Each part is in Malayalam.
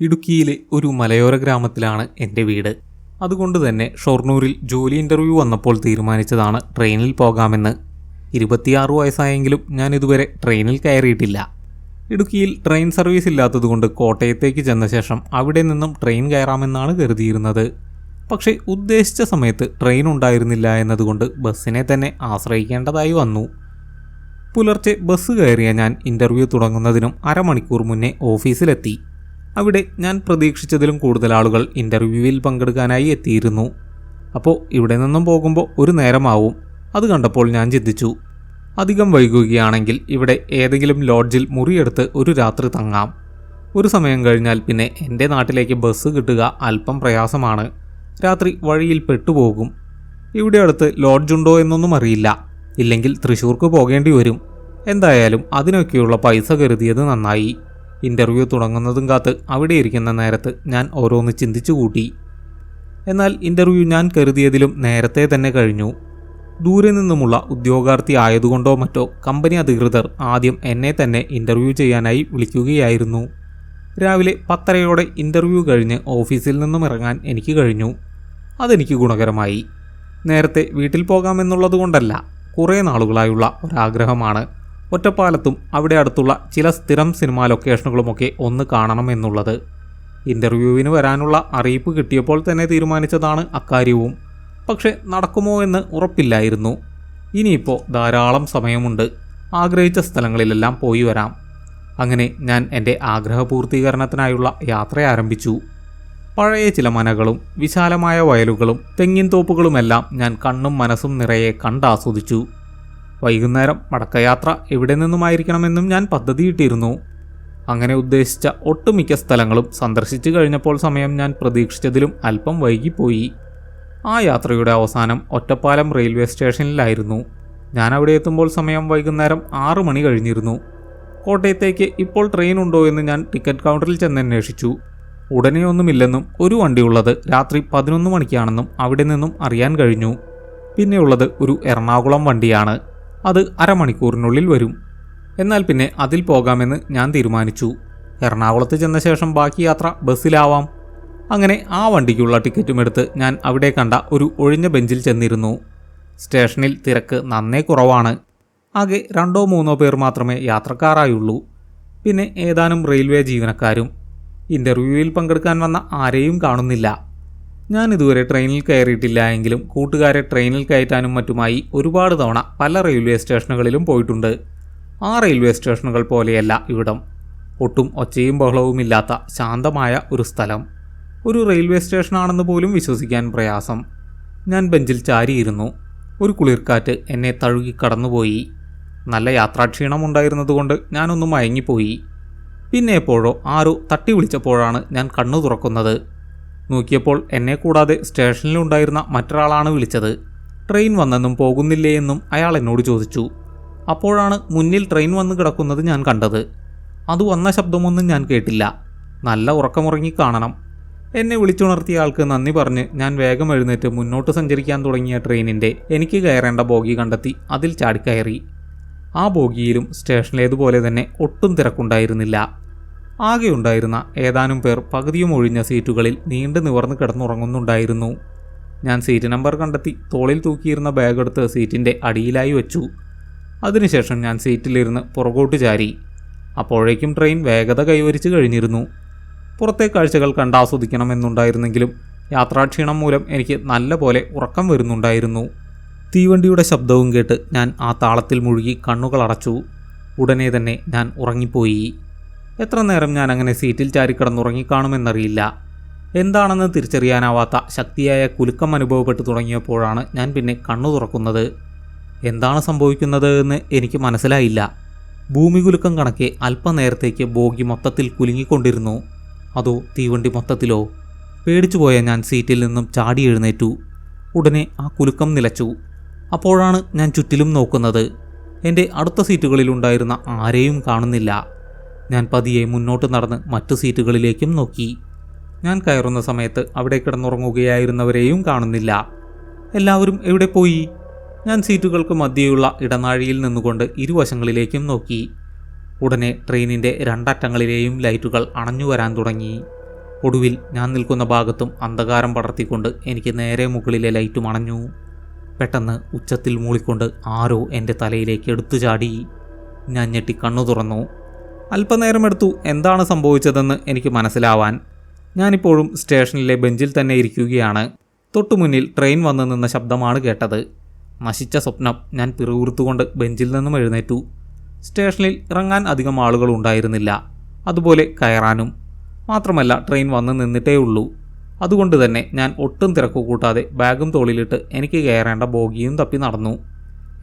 ഇടുക്കിയിലെ ഒരു മലയോര ഗ്രാമത്തിലാണ് എന്റെ വീട്. അതുകൊണ്ട് തന്നെ ഷൊർണൂരിൽ ജോലി ഇന്റർവ്യൂ വന്നപ്പോൾ തീരുമാനിച്ചതാണ് ട്രെയിനിൽ പോകാമെന്ന്. ഇരുപത്തിയാറ് വയസ്സായെങ്കിലും ഞാൻ ഇതുവരെ ട്രെയിനിൽ കയറിയിട്ടില്ല. ഇടുക്കിയിൽ ട്രെയിൻ സർവീസ് ഇല്ലാത്തതുകൊണ്ട് കോട്ടയത്തേക്ക് ചെന്ന ശേഷം അവിടെ നിന്നും ട്രെയിൻ കയറാമെന്നാണ് കരുതിയിരുന്നത്. പക്ഷേ ഉദ്ദേശിച്ച സമയത്ത് ട്രെയിൻ ഉണ്ടായിരുന്നില്ല എന്നതുകൊണ്ട് ബസ്സിനെ തന്നെ ആശ്രയിക്കേണ്ടതായി വന്നു. പുലർച്ചെ ബസ് കയറിയ ഞാൻ ഇന്റർവ്യൂ തുടങ്ങുന്നതിനും അരമണിക്കൂർ മുന്നേ ഓഫീസിലെത്തി. അവിടെ ഞാൻ പ്രതീക്ഷിച്ചതിലും കൂടുതൽ ആളുകൾ ഇന്റർവ്യൂവിൽ പങ്കെടുക്കാനായി എത്തിയിരുന്നു. അപ്പോൾ ഇവിടെ നിന്നും പോകുമ്പോൾ ഒരു നേരമാവും. അത് കണ്ടപ്പോൾ ഞാൻ ചിന്തിച്ചു അധികം വൈകുകയാണെങ്കിൽ ഇവിടെ ഏതെങ്കിലും ലോഡ്ജിൽ മുറിയെടുത്ത് ഒരു രാത്രി തങ്ങാം. ഒരു സമയം കഴിഞ്ഞാൽ പിന്നെ എന്റെ നാട്ടിലേക്ക് ബസ് കിട്ടുക അല്പം പ്രയാസമാണ്. രാത്രി വഴിയിൽ പെട്ടുപോകും. ഇവിടെ അടുത്ത് ലോഡ്ജുണ്ടോ എന്നൊന്നും അറിയില്ല. ഇല്ലെങ്കിൽ തൃശ്ശൂർക്ക് പോകേണ്ടി വരും. എന്തായാലും അതിനൊക്കെയുള്ള പൈസ കരുതിയത് നന്നായി. ഇന്റർവ്യൂ തുടങ്ങുന്നതും കാത്ത് അവിടെ ഇരിക്കുന്ന നേരത്ത് ഞാൻ ഓരോന്ന് ചിന്തിച്ചു കൂട്ടി എന്നാൽ ഇന്റർവ്യൂ ഞാൻ കരുതിയതിലും നേരത്തെ തന്നെ കഴിഞ്ഞു. ദൂരെ നിന്നുമുള്ള ഉദ്യോഗാർത്ഥി ആയതുകൊണ്ടോ മറ്റോ കമ്പനി അധികൃതർ ആദ്യം എന്നെ തന്നെ ഇന്റർവ്യൂ ചെയ്യാനായി വിളിക്കുകയായിരുന്നു. രാവിലെ പത്തരയോടെ ഇന്റർവ്യൂ കഴിഞ്ഞ് ഓഫീസിൽ നിന്നും ഇറങ്ങാൻ എനിക്ക് കഴിഞ്ഞു. അതെനിക്ക് ഗുണകരമായി. നേരത്തെ വീട്ടിൽ പോകാമെന്നുള്ളതുകൊണ്ടല്ല കുറേ നാളുകളായുള്ള ഒരാഗ്രഹമാണ്. ഒറ്റപ്പാലത്തും അവിടെ അടുത്തുള്ള ചില സ്ഥിരം സിനിമാ ലൊക്കേഷനുകളുമൊക്കെ ഒന്ന് കാണണം കാണണമെന്നുള്ളത്. ഇന്റർവ്യൂവിന് വരാനുള്ള അറിയിപ്പ് കിട്ടിയപ്പോൾ തന്നെ തീരുമാനിച്ചതാണ് അക്കാര്യവും. പക്ഷെ നടക്കുമോ എന്ന് ഉറപ്പില്ലായിരുന്നു. ഇനിയിപ്പോൾ ധാരാളം സമയമുണ്ട്. ആഗ്രഹിച്ച സ്ഥലങ്ങളിലെല്ലാം പോയി വരാം. അങ്ങനെ ഞാൻ എന്റെ ആഗ്രഹപൂർത്തീകരണത്തിനായുള്ള യാത്ര ആരംഭിച്ചു. പഴയ ചില മനകളും വിശാലമായ വയലുകളും തെങ്ങിൻ തോപ്പുകളുമെല്ലാം ഞാൻ കണ്ണും മനസ്സും നിറയെ കണ്ടാസ്വദിച്ചു വൈകുന്നേരം മടക്കയാത്ര എവിടെ നിന്നുമായിരിക്കണമെന്നും ഞാൻ പദ്ധതിയിട്ടിരുന്നു. അങ്ങനെ ഉദ്ദേശിച്ച ഒട്ടുമിക്ക സ്ഥലങ്ങളും സന്ദർശിച്ചു കഴിഞ്ഞപ്പോൾ സമയം ഞാൻ പ്രതീക്ഷിച്ചതിലും അല്പം വൈകിപ്പോയി. ആ യാത്രയുടെ അവസാനം ഒറ്റപ്പാലം റെയിൽവേ സ്റ്റേഷനിലായിരുന്നു. ഞാൻ അവിടെ എത്തുമ്പോൾ സമയം വൈകുന്നേരം ആറു മണി കഴിഞ്ഞിരുന്നു. കോട്ടയത്തേക്ക് ഇപ്പോൾ ട്രെയിൻ ഉണ്ടോ എന്ന് ഞാൻ ടിക്കറ്റ് കൗണ്ടറിൽ ചെന്നന്വേഷിച്ചു ഉടനെ ഒന്നുമില്ലെന്നും ഒരു വണ്ടിയുള്ളത് രാത്രി പതിനൊന്ന് മണിക്കാണെന്നും അവിടെ നിന്നും അറിയാൻ കഴിഞ്ഞു. പിന്നെയുള്ളത് ഒരു എറണാകുളം വണ്ടിയാണ്. അത് അരമണിക്കൂറിനുള്ളിൽ വരും. എന്നാൽ പിന്നെ അതിൽ പോകാമെന്ന് ഞാൻ തീരുമാനിച്ചു. എറണാകുളത്ത് ചെന്ന ശേഷം ബാക്കി യാത്ര ബസ്സിലാവാം. അങ്ങനെ ആ വണ്ടിക്കുള്ള ടിക്കറ്റും എടുത്ത് ഞാൻ അവിടെ കണ്ട ഒരു ഒഴിഞ്ഞ ബെഞ്ചിൽ ചെന്നിരുന്നു. സ്റ്റേഷനിൽ തിരക്ക് നന്നേ കുറവാണ്. ആകെ രണ്ടോ മൂന്നോ പേർ മാത്രമേ യാത്രക്കാരായുള്ളൂ. പിന്നെ ഏതാനും റെയിൽവേ ജീവനക്കാരും. ഇന്റർവ്യൂവിൽ പങ്കെടുക്കാൻ വന്ന ആരെയും കാണുന്നില്ല. ഞാൻ ഇതുവരെ ട്രെയിനിൽ കയറിയിട്ടില്ല എങ്കിലും കൂട്ടുകാരെ ട്രെയിനിൽ കയറ്റാനും മറ്റുമായി ഒരുപാട് തവണ പല റെയിൽവേ സ്റ്റേഷനുകളിലും പോയിട്ടുണ്ട്. ആ റെയിൽവേ സ്റ്റേഷനുകൾ പോലെയല്ല ഇവിടം. ഒട്ടും ഒച്ചയും ബഹളവുമില്ലാത്ത ശാന്തമായ ഒരു സ്ഥലം. ഒരു റെയിൽവേ സ്റ്റേഷനാണെന്ന് പോലും വിശ്വസിക്കാൻ പ്രയാസം. ഞാൻ ബെഞ്ചിൽ ചാരിയിരുന്നു. ഒരു കുളിർക്കാറ്റ് എന്നെ തഴുകി കടന്നുപോയി. നല്ല യാത്രാക്ഷീണം ഉണ്ടായിരുന്നതുകൊണ്ട് ഞാനൊന്ന് മയങ്ങിപ്പോയി. പിന്നെ എപ്പോഴോ ആരോ തട്ടി വിളിച്ചപ്പോഴാണ് ഞാൻ കണ്ണു തുറക്കുന്നത്. നോക്കിയപ്പോൾ എന്നെ കൂടാതെ സ്റ്റേഷനിലുണ്ടായിരുന്ന മറ്റൊരാളാണ് വിളിച്ചത്. ട്രെയിൻ വന്നെന്നും പോകുന്നില്ലേ എന്നും അയാൾ എന്നോട് ചോദിച്ചു. അപ്പോഴാണ് മുന്നിൽ ട്രെയിൻ വന്ന് കിടക്കുന്നത് ഞാൻ കണ്ടത്. അത് വന്ന ശബ്ദമൊന്നും ഞാൻ കേട്ടില്ല. നല്ല ഉറക്കമുറങ്ങി കാണണം. എന്നെ വിളിച്ചുണർത്തിയ ആൾക്ക് നന്ദി പറഞ്ഞ് ഞാൻ വേഗം എഴുന്നേറ്റ് മുന്നോട്ട് സഞ്ചരിക്കാൻ തുടങ്ങിയ ട്രെയിനിന്റെ എനിക്ക് കയറേണ്ട ബോഗി കണ്ടെത്തി അതിൽ ചാടിക്കയറി. ആ ബോഗിയിലും സ്റ്റേഷനിലേതുപോലെ തന്നെ ഒട്ടും തിരക്കുണ്ടായിരുന്നില്ല. ആകെ ഉണ്ടായിരുന്ന ഏതാനും പേർ പകുതിയും ഒഴിഞ്ഞ സീറ്റുകളിൽ നീണ്ടു നിവർന്ന് കിടന്നുറങ്ങുന്നുണ്ടായിരുന്നു. ഞാൻ സീറ്റ് നമ്പർ കണ്ടെത്തി തോളിൽ തൂക്കിയിരുന്ന ബാഗ് എടുത്ത് സീറ്റിന്റെ അടിയിലായി വെച്ചു. അതിനുശേഷം ഞാൻ സീറ്റിലിരുന്ന് പുറകോട്ട് ചാരി. അപ്പോഴേക്കും ട്രെയിൻ വേഗത കൈവരിച്ചു കഴിഞ്ഞിരുന്നു. പുറത്തെ കാഴ്ചകൾ കണ്ടാസ്വദിക്കണമെന്നുണ്ടായിരുന്നെങ്കിലും യാത്രാക്ഷീണം മൂലം എനിക്ക് നല്ല പോലെ ഉറക്കം വരുന്നുണ്ടായിരുന്നു. തീവണ്ടിയുടെ ശബ്ദവും കേട്ട് ഞാൻ ആ താളത്തിൽ മുഴുകി കണ്ണുകൾ അടച്ചു. ഉടനെ തന്നെ ഞാൻ ഉറങ്ങിപ്പോയി. എത്ര നേരം ഞാൻ അങ്ങനെ സീറ്റിൽ ചാരിക്കിടന്നുറങ്ങിക്കാണുമെന്നറിയില്ല എന്താണെന്ന് തിരിച്ചറിയാനാവാത്ത ശക്തിയായ കുലുക്കം അനുഭവപ്പെട്ടു തുടങ്ങിയപ്പോഴാണ് ഞാൻ പിന്നെ കണ്ണു തുറക്കുന്നത്. എന്താണ് സംഭവിക്കുന്നത് എന്ന് എനിക്ക് മനസ്സിലായില്ല. ഭൂമി കുലുക്കം കണക്കെ അല്പനേരത്തേക്ക് ബോഗി മൊത്തത്തിൽ കുലുങ്ങിക്കൊണ്ടിരുന്നു. അതോ തീവണ്ടി മൊത്തത്തിലോ? പേടിച്ചുപോയ ഞാൻ സീറ്റിൽ നിന്നും ചാടി എഴുന്നേറ്റു. ഉടനെ ആ കുലുക്കം നിലച്ചു. അപ്പോഴാണ് ഞാൻ ചുറ്റിലും നോക്കുന്നത്. എന്റെ അടുത്ത സീറ്റുകളിലുണ്ടായിരുന്ന ആരെയും കാണുന്നില്ല. ഞാൻ പതിയെ മുന്നോട്ട് നടന്ന് മറ്റു സീറ്റുകളിലേക്കും നോക്കി. ഞാൻ കയറുന്ന സമയത്ത് അവിടെ കിടന്നുറങ്ങുകയായിരുന്നവരെയും കാണുന്നില്ല. എല്ലാവരും എവിടെ പോയി? ഞാൻ സീറ്റുകൾക്ക് മധ്യയുള്ള ഇടനാഴിയിൽ നിന്നുകൊണ്ട് ഇരുവശങ്ങളിലേക്കും നോക്കി. ഉടനെ ട്രെയിനിന്റെ രണ്ടറ്റങ്ങളിലെയും ലൈറ്റുകൾ അണഞ്ഞു വരാൻ തുടങ്ങി. ഒടുവിൽ ഞാൻ നിൽക്കുന്ന ഭാഗത്തും അന്ധകാരം പടർത്തിക്കൊണ്ട് എനിക്ക് നേരെ മുകളിലെ ലൈറ്റ് അണഞ്ഞു. പെട്ടെന്ന് ഉച്ചത്തിൽ മൂളിക്കൊണ്ട് ആരോ എന്റെ തലയിലേക്ക് എടുത്തു ചാടി ഞാൻ ഞെട്ടി കണ്ണു തുറന്നു. അല്പനേരം എടുത്തു എന്താണ് സംഭവിച്ചതെന്ന് എനിക്ക് മനസ്സിലാവാൻ. ഞാനിപ്പോഴും സ്റ്റേഷനിലെ ബെഞ്ചിൽ തന്നെ ഇരിക്കുകയാണ്. തൊട്ടുമുന്നിൽ ട്രെയിൻ വന്നു നിന്ന ശബ്ദമാണ് കേട്ടത്. നശിച്ച സ്വപ്നം ഞാൻ പിറുകുറുത്തുകൊണ്ട് ബെഞ്ചിൽ നിന്നും എഴുന്നേറ്റു. സ്റ്റേഷനിൽ ഇറങ്ങാൻ അധികം ആളുകൾ ഉണ്ടായിരുന്നില്ല. അതുപോലെ കയറാനും. മാത്രമല്ല ട്രെയിൻ വന്ന് നിന്നിട്ടേ ഉള്ളൂ അതുകൊണ്ട് തന്നെ ഞാൻ ഒട്ടും തിരക്കു കൂട്ടാതെ ബാഗും തോളിലിട്ട് എനിക്ക് കയറേണ്ട ബോഗിയും തപ്പി നടന്നു.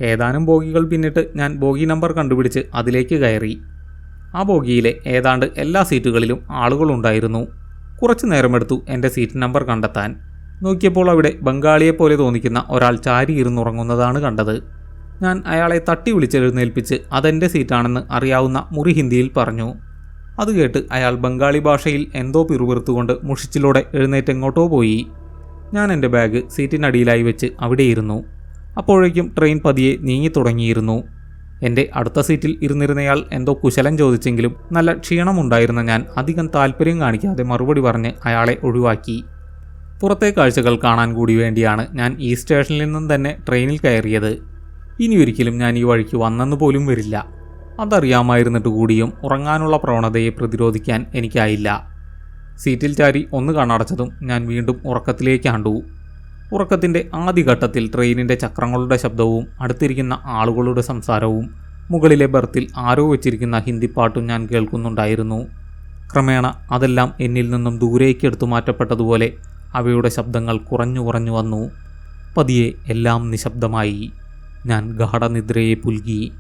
ഏതാനും ബോഗികൾ പിന്നിട്ട് ഞാൻ ബോഗി നമ്പർ കണ്ടുപിടിച്ച് അതിലേക്ക് കയറി. ആ ബോഗിയിലെ ഏതാണ്ട് എല്ലാ സീറ്റുകളിലും ആളുകളുണ്ടായിരുന്നു. കുറച്ചു നേരമെടുത്തു എന്റെ സീറ്റ് നമ്പർ കണ്ടെത്താൻ. നോക്കിയപ്പോൾ അവിടെ ബംഗാളിയെപ്പോലെ തോന്നിക്കുന്ന ഒരാൾ ചാരി ഇരുന്നുറങ്ങുന്നതാണ് കണ്ടത്. ഞാൻ അയാളെ തട്ടി വിളിച്ചെഴുന്നേൽപ്പിച്ച് അതെന്റെ സീറ്റാണെന്ന് അറിയാവുന്ന മുറി ഹിന്ദിയിൽ പറഞ്ഞു. അത് കേട്ട് അയാൾ ബംഗാളി ഭാഷയിൽ എന്തോ പിറുപിറുത്തുകൊണ്ട് മുഷിച്ചിലൂടെ എഴുന്നേറ്റെങ്ങോട്ടോ പോയി. ഞാൻ എന്റെ ബാഗ് സീറ്റിനടിയിലായി വെച്ച് അവിടെയിരുന്നു. അപ്പോഴേക്കും ട്രെയിൻ പതിയെ നീങ്ങി തുടങ്ങിയിരുന്നു എന്റെ അടുത്ത സീറ്റിൽ ഇരുന്നിരുന്നയാൾ എന്തോ കുശലം ചോദിച്ചെങ്കിലും നല്ല ക്ഷീണമുണ്ടായിരുന്ന ഞാൻ അധികം താല്പര്യം കാണിക്കാതെ മറുപടി പറഞ്ഞ് അയാളെ ഒഴിവാക്കി. പുറത്തെ കാഴ്ചകൾ കാണാൻ കൂടി വേണ്ടിയാണ് ഞാൻ ഈ സ്റ്റേഷനിൽ നിന്നും തന്നെ ട്രെയിനിൽ കയറിയത്. ഇനി ഒരിക്കലും ഞാൻ ഈ വഴിക്ക് വന്നെന്ന് പോലും വരില്ല. അതറിയാമായിരുന്നിട്ട് കൂടിയും ഉറങ്ങാനുള്ള പ്രവണതയെ പ്രതിരോധിക്കാൻ എനിക്കായില്ല. സീറ്റിൽ ചാരി ഒന്ന് കണ്ണടച്ചതും ഞാൻ വീണ്ടും ഉറക്കത്തിലേക്ക് ഉറക്കത്തിലേക്കാണ്ടു ഉറക്കത്തിന്റെ ആദ്യഘട്ടത്തിൽ ട്രെയിനിന്റെ ചക്രങ്ങളുടെ ശബ്ദവും അടുത്തിരിക്കുന്ന ആളുകളുടെ സംസാരവും മുകളിലെ ബർത്തിൽ ആരോ വെച്ചിരിക്കുന്ന ഹിന്ദി പാട്ടും ഞാൻ കേൾക്കുന്നുണ്ടായിരുന്നു. ക്രമേണ അതെല്ലാം എന്നിൽ നിന്നും ദൂരേക്ക് എടുത്തു മാറ്റപ്പെട്ടതുപോലെ അവയുടെ ശബ്ദങ്ങൾ കുറഞ്ഞു കുറഞ്ഞു വന്നു. പതിയെ എല്ലാം നിശബ്ദമായി. ഞാൻ ഗാഠനിദ്രയെ പുൽകി.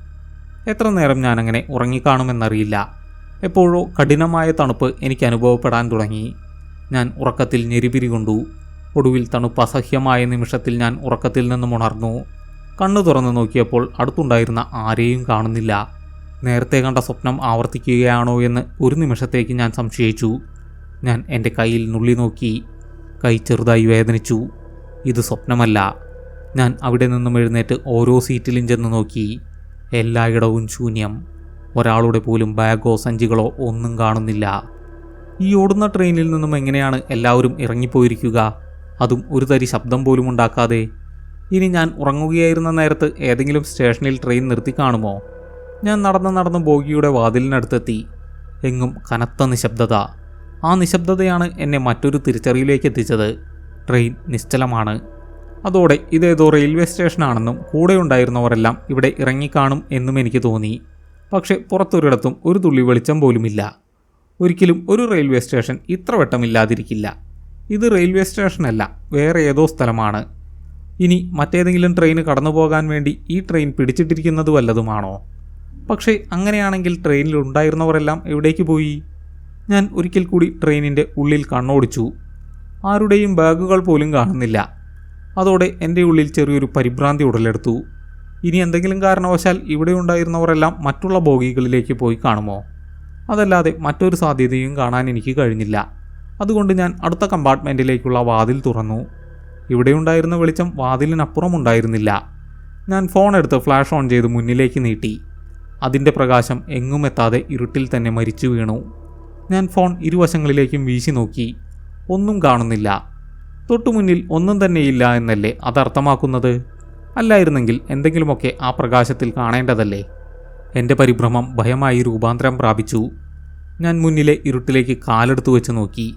എത്ര നേരം ഞാനങ്ങനെ ഉറങ്ങിക്കാണുമെന്നറിയില്ല. എപ്പോഴോ കഠിനമായ തണുപ്പ് എനിക്ക് അനുഭവപ്പെടാൻ തുടങ്ങി. ഞാൻ ഉറക്കത്തിൽ ഞെരിപിരി കൊണ്ടു. ഒടുവിൽ തണുപ്പ് അസഹ്യമായ നിമിഷത്തിൽ ഞാൻ ഉറക്കത്തിൽ നിന്നും ഉണർന്നു. കണ്ണു തുറന്നു നോക്കിയപ്പോൾ അടുത്തുണ്ടായിരുന്ന ആരെയും കാണുന്നില്ല. നേരത്തെ കണ്ട സ്വപ്നം ആവർത്തിക്കുകയാണോ എന്ന് ഒരു നിമിഷത്തേക്ക് ഞാൻ സംശയിച്ചു. ഞാൻ എന്റെ കയ്യിൽ നുള്ളി നോക്കി. കൈ ചെറുതായി വേദനിച്ചു. ഇത് സ്വപ്നമല്ല. ഞാൻ അവിടെ നിന്നും എഴുന്നേറ്റ് ഓരോ സീറ്റിലും ചെന്ന് നോക്കി. എല്ലായിടവും ശൂന്യം. ഒരാളുടെ പോലും ബാഗോ സഞ്ചികളോ ഒന്നും കാണുന്നില്ല. ഈ ഓടുന്ന ട്രെയിനിൽ നിന്നും എങ്ങനെയാണ് എല്ലാവരും ഇറങ്ങിപ്പോയിരിക്കുക? അതും ഒരു തരി ശബ്ദം പോലും ഉണ്ടാക്കാതെ. ഇനി ഞാൻ ഉറങ്ങുകയായിരുന്ന നേരത്ത് ഏതെങ്കിലും സ്റ്റേഷനിൽ ട്രെയിൻ നിർത്തി കാണുമോ? ഞാൻ നടന്ന് നടന്ന് ബോഗിയുടെ വാതിലിനടുത്തെത്തി. എങ്ങും കനത്ത നിശബ്ദത. ആ നിശബ്ദതയാണ് എന്നെ മറ്റൊരു തിരിച്ചറിയിലേക്ക് എത്തിച്ചത്. ട്രെയിൻ നിശ്ചലമാണ്. അതോടെ ഇതേതോ റെയിൽവേ സ്റ്റേഷനാണെന്നും കൂടെ ഉണ്ടായിരുന്നവരെല്ലാം ഇവിടെ ഇറങ്ങിക്കാണും എന്നും എനിക്ക് തോന്നി. പക്ഷേ പുറത്തൊരിടത്തും ഒരു തുള്ളി വെളിച്ചം പോലുമില്ല. ഒരിക്കലും ഒരു റെയിൽവേ സ്റ്റേഷൻ ഇത്ര വട്ടമില്ലാതിരിക്കില്ല. ഇത് റെയിൽവേ സ്റ്റേഷനല്ല വേറെ ഏതോ സ്ഥലമാണ്. ഇനി മറ്റേതെങ്കിലും ട്രെയിന് കടന്നു പോകാൻ വേണ്ടി ഈ ട്രെയിൻ പിടിച്ചിട്ടിരിക്കുന്നത് വല്ലതുമാണോ? പക്ഷേ അങ്ങനെയാണെങ്കിൽ ട്രെയിനിൽ ഉണ്ടായിരുന്നവരെല്ലാം എവിടേക്ക് പോയി? ഞാൻ ഒരിക്കൽ കൂടി ട്രെയിനിന്റെ ഉള്ളിൽ കണ്ണോടിച്ചു. ആരുടെയും ബാഗുകൾ പോലും കാണുന്നില്ല. അതോടെ എന്റെ ഉള്ളിൽ ചെറിയൊരു പരിഭ്രാന്തി ഉടലെടുത്തു. ഇനി എന്തെങ്കിലും കാരണവശാൽ ഇവിടെ ഉണ്ടായിരുന്നവരെല്ലാം മറ്റുള്ള ബോഗികളിലേക്ക് പോയി കാണുമോ? അതല്ലാതെ മറ്റൊരു സാധ്യതയും കാണാൻ എനിക്ക് കഴിഞ്ഞില്ല. അതുകൊണ്ട് ഞാൻ അടുത്ത കമ്പാർട്ട്മെന്റിലേക്കുള്ള വാതിൽ തുറന്നു. ഇവിടെ ഉണ്ടായിരുന്ന വെളിച്ചം വാതിലിനപ്പുറം ഉണ്ടായിരുന്നില്ല ഞാൻ ഫോൺ എടുത്ത് ഫ്ലാഷ് ഓൺ ചെയ്ത് മുന്നിലേക്ക് നീട്ടി. അതിന്റെ പ്രകാശം എങ്ങും എത്താതെ ഇരുട്ടിൽ തന്നെ മരിച്ചു വീണു. ഞാൻ ഫോൺ ഇരുവശങ്ങളിലേക്കും വീശി നോക്കി. ഒന്നും കാണുന്നില്ല. തൊട്ടുമുന്നിൽ ഒന്നും തന്നെയില്ല എന്നല്ലേ അതർത്ഥമാക്കുന്നത് അല്ലായിരുന്നെങ്കിൽ എന്തെങ്കിലുമൊക്കെ ആ പ്രകാശത്തിൽ കാണേണ്ടതല്ലേ? എന്റെ പരിഭ്രമം ഭയമായി രൂപാന്തരം പ്രാപിച്ചു. ഞാൻ മുന്നിലെ ഇരുട്ടിലേക്ക് കാലെടുത്തു വെച്ച് നോക്കി.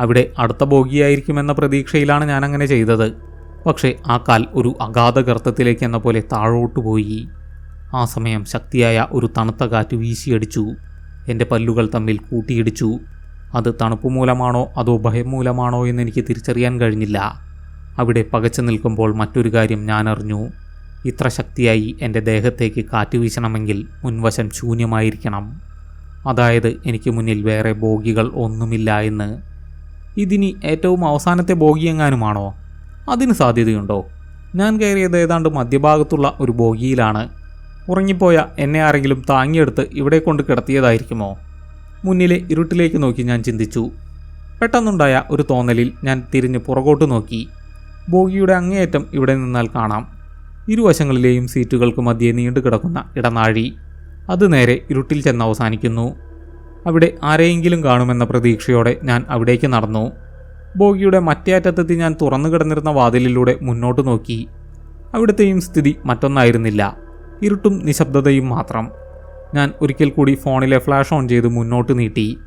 അവിടെ അടുത്ത ബോഗിയായിരിക്കുമെന്ന പ്രതീക്ഷയിലാണ് ഞാൻ അങ്ങനെ ചെയ്തത്. പക്ഷേ ആ കാൽ ഒരു അഗാധ ഗർത്തത്തിലേക്ക് എന്ന പോലെ താഴോട്ട് പോയി. ആ സമയം ശക്തിയായ ഒരു തണുത്ത കാറ്റ് വീശിയടിച്ചു. എന്റെ പല്ലുകൾ തമ്മിൽ കൂട്ടിയിടിച്ചു. അത് തണുപ്പ് മൂലമാണോ അതോ ഭയം മൂലമാണോ എന്ന് എനിക്ക് തിരിച്ചറിയാൻ കഴിഞ്ഞില്ല. അവിടെ പകച്ചു നിൽക്കുമ്പോൾ മറ്റൊരു കാര്യം ഞാൻ അറിഞ്ഞു ഇത്ര ശക്തിയായി എന്റെ ദേഹത്തേക്ക് കാറ്റ് വീശണമെങ്കിൽ മുൻവശം ശൂന്യമായിരിക്കണം. അതായത് എനിക്ക് മുന്നിൽ വേറെ ബോഗികൾ ഒന്നുമില്ല എന്ന്. ഇതിനി ഏറ്റവും അവസാനത്തെ ബോഗി എങ്ങാനുമാണോ അതിന് സാധ്യതയുണ്ടോ? ഞാൻ കയറിയത് ഏതാണ്ട് മധ്യഭാഗത്തുള്ള ഒരു ബോഗിയിലാണ്. ഉറങ്ങിപ്പോയ എന്നെ ആരെങ്കിലും താങ്ങിയെടുത്ത് ഇവിടെ കൊണ്ട് കിടത്തിയതായിരിക്കുമോ? മുന്നിലെ ഇരുട്ടിലേക്ക് നോക്കി ഞാൻ ചിന്തിച്ചു. പെട്ടെന്നുണ്ടായ ഒരു തോന്നലിൽ ഞാൻ തിരിഞ്ഞ് പുറകോട്ട് നോക്കി. ബോഗിയുടെ അങ്ങേയറ്റം ഇവിടെ നിന്നാൽ കാണാം. ഇരുവശങ്ങളിലെയും സീറ്റുകൾക്ക് മധ്യേ നീണ്ടു കിടക്കുന്ന ഇടനാഴി. അത് നേരെ ഇരുട്ടിൽ ചെന്ന് അവസാനിക്കുന്നു. അവിടെ ആരെയെങ്കിലും കാണുമെന്ന പ്രതീക്ഷയോടെ ഞാൻ അവിടേക്ക് നടന്നു. ബോഗിയുടെ മറ്റേ അറ്റത്തെത്തി ഞാൻ തുറന്നു കിടന്നിരുന്ന വാതിലിലൂടെ മുന്നോട്ട് നോക്കി. അവിടുത്തെയും സ്ഥിതി മറ്റൊന്നായിരുന്നില്ല. ഇരുട്ടും നിശബ്ദതയും മാത്രം. ഞാൻ ഒരിക്കൽ കൂടി ഫോണിലെ ഫ്ലാഷ് ഓൺ ചെയ്ത് മുന്നോട്ട് നീട്ടി.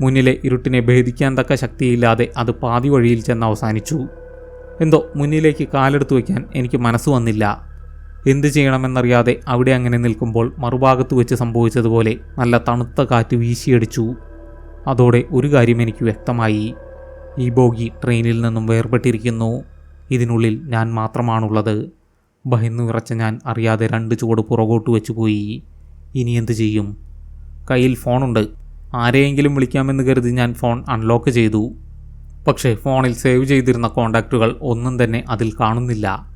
മുന്നിലെ ഇരുട്ടിനെ ഭേദിക്കാൻ തക്ക ശക്തിയില്ലാതെ അത് പാതി വഴിയിൽ ചെന്ന് അവസാനിച്ചു. എന്തോ മുന്നിലേക്ക് കാലെടുത്തു വയ്ക്കാൻ എനിക്ക് മനസ്സ് വന്നില്ല. എന്ത് ചെയ്യണമെന്നറിയാതെ അവിടെ അങ്ങനെ നിൽക്കുമ്പോൾ മറുഭാഗത്ത് വെച്ച് സംഭവിച്ചതുപോലെ നല്ല തണുത്ത കാറ്റ് വീശിയടിച്ചു. അതോടെ ഒരു കാര്യം എനിക്ക് വ്യക്തമായി. ഈ ബോഗി ട്രെയിനിൽ നിന്നും വേർപെട്ടിരിക്കുന്നു. ഇതിനുള്ളിൽ ഞാൻ മാത്രമാണുള്ളത്. ഭയന്നു വിറച്ച ഞാൻ അറിയാതെ രണ്ട് ചുവട് പുറകോട്ട് വെച്ചു പോയി. ഇനി എന്തു ചെയ്യും? കയ്യിൽ ഫോണുണ്ട്. ആരെയെങ്കിലും വിളിക്കാമെന്ന് കരുതി ഞാൻ ഫോൺ അൺലോക്ക് ചെയ്തു. പക്ഷേ ഫോണിൽ സേവ് ചെയ്തിരുന്ന കോണ്ടാക്റ്റുകൾ ഒന്നും തന്നെ അതിൽ കാണുന്നില്ല.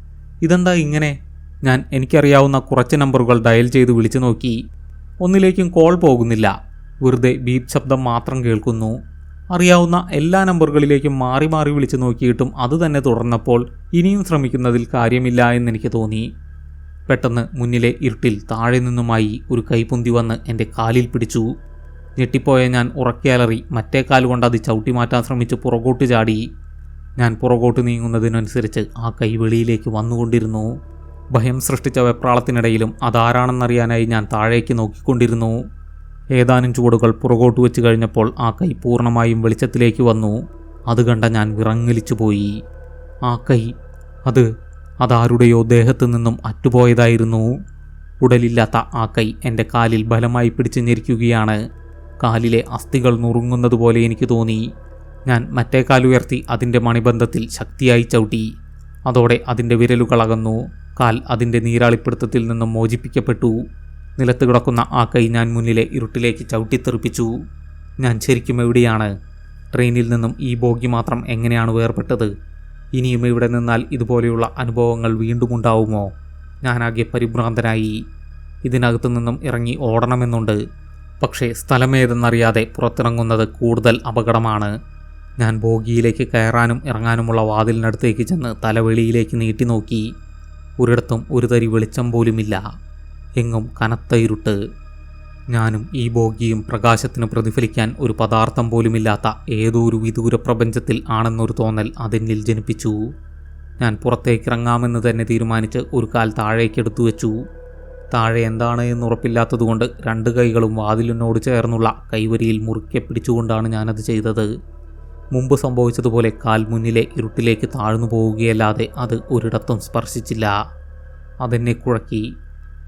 ഇതെന്താ ഇങ്ങനെ? ഞാൻ എനിക്കറിയാവുന്ന കുറച്ച് നമ്പറുകൾ ഡയൽ ചെയ്ത് വിളിച്ചു നോക്കി. ഒന്നിലേക്കും കോൾ പോകുന്നില്ല. വെറുതെ ബീപ് ശബ്ദം മാത്രം കേൾക്കുന്നു. അറിയാവുന്ന എല്ലാ നമ്പറുകളിലേക്കും മാറി മാറി വിളിച്ചു നോക്കിയിട്ടും അത് തന്നെ തുടർന്നപ്പോൾ ഇനിയും ശ്രമിക്കുന്നതിൽ കാര്യമില്ല എന്നെനിക്ക് തോന്നി. പെട്ടെന്ന് മുന്നിലെ ഇരുട്ടിൽ താഴെ നിന്നുമായി ഒരു കൈപ്പുന്തി വന്ന് എന്റെ കാലിൽ പിടിച്ചു. ഞെട്ടിപ്പോയ ഞാൻ ഉറക്കിയാലറി മറ്റേ കാൽ കൊണ്ട് അത് ചവിട്ടി മാറ്റാൻ ശ്രമിച്ച് പുറകോട്ട് ചാടി. ഞാൻ പുറകോട്ട് നീങ്ങുന്നതിനനുസരിച്ച് ആ കൈ വെളിയിലേക്ക് വന്നുകൊണ്ടിരുന്നു. ഭയം സൃഷ്ടിച്ച വെപ്രാളത്തിനിടയിലും അതാരാണെന്നറിയാനായി ഞാൻ താഴേക്ക് നോക്കിക്കൊണ്ടിരുന്നു. ഏതാനും ചുവടുകൾ പുറകോട്ട് വെച്ച് കഴിഞ്ഞപ്പോൾ ആ കൈ പൂർണമായും വെളിച്ചത്തിലേക്ക് വന്നു. അത് കണ്ട ഞാൻ വിറങ്ങലിച്ചു പോയി. ആ കൈ അത് അതാരുടെയോ ദേഹത്തു നിന്നും അറ്റുപോയതായിരുന്നു. ഉടലില്ലാത്ത ആ കൈ എന്റെ കാലിൽ ബലമായി പിടിച്ചു ഞെരിക്കുകയാണ്. കാലിലെ അസ്ഥികൾ നുറുങ്ങുന്നതുപോലെ എനിക്ക് തോന്നി. ഞാൻ മറ്റേ കാലുയർത്തി അതിന്റെ മണിബന്ധത്തിൽ ശക്തിയായി ചവിട്ടി. അതോടെ അതിന്റെ വിരലുകൾ അകന്നു. കാൽ അതിന്റെ നീരാളിപ്പിടുത്തത്തിൽ നിന്നും മോചിപ്പിക്കപ്പെട്ടു. നിലത്ത് കിടക്കുന്ന ആ കൈ ഞാൻ മുന്നിലെ ഇരുട്ടിലേക്ക് ചവിട്ടിത്തെറിപ്പിച്ചു. ഞാൻ ശരിക്കും എവിടെയാണ്? ട്രെയിനിൽ നിന്നും ഈ ബോഗി മാത്രം എങ്ങനെയാണ് വേർപെട്ടത് ഇനിയും ഇവിടെ നിന്നാൽ ഇതുപോലെയുള്ള അനുഭവങ്ങൾ വീണ്ടും ഉണ്ടാവുമോ? ഞാനാകെ പരിഭ്രാന്തനായി. ഇതിനകത്തു നിന്നും ഇറങ്ങി ഓടണമെന്നുണ്ട്. പക്ഷേ സ്ഥലമേതെന്നറിയാതെ പുറത്തിറങ്ങുന്നത് കൂടുതൽ അപകടമാണ്. ഞാൻ ബോഗിയിലേക്ക് കയറാനും ഇറങ്ങാനുമുള്ള വാതിലിനടുത്തേക്ക് ചെന്ന് തലവെളിയിലേക്ക് നീട്ടി നോക്കി. ഒരിടത്തും ഒരു തരി വെളിച്ചം പോലുമില്ല. എങ്ങും കനത്ത ഇരുട്ട്. ഞാനും ഈ ബോഗിയും പ്രകാശത്തിന് പ്രതിഫലിക്കാൻ ഒരു പദാർത്ഥം പോലുമില്ലാത്ത ഏതോ ഒരു വിദൂര പ്രപഞ്ചത്തിൽ ആണെന്നൊരു തോന്നൽ അതെന്നിൽ ജനിപ്പിച്ചു. ഞാൻ പുറത്തേക്കിറങ്ങാമെന്ന് തന്നെ തീരുമാനിച്ച് ഒരു കാൽ താഴേക്കെടുത്തു വെച്ചു. താഴെ എന്താണ് എന്ന് ഉറപ്പില്ലാത്തതുകൊണ്ട് രണ്ട് കൈകളും വാതിലിനോട് ചേർന്നുള്ള കൈവരിയിൽ മുറുക്കെ പിടിച്ചുകൊണ്ടാണ് ഞാനത് ചെയ്തത്. മുമ്പ് സംഭവിച്ചതുപോലെ കാൽ മുന്നിലെ ഇരുട്ടിലേക്ക് താഴ്ന്നു പോവുകയല്ലാതെ അത് ഒരിടത്തും സ്പർശിച്ചില്ല. അതെന്നെ കുഴക്കി.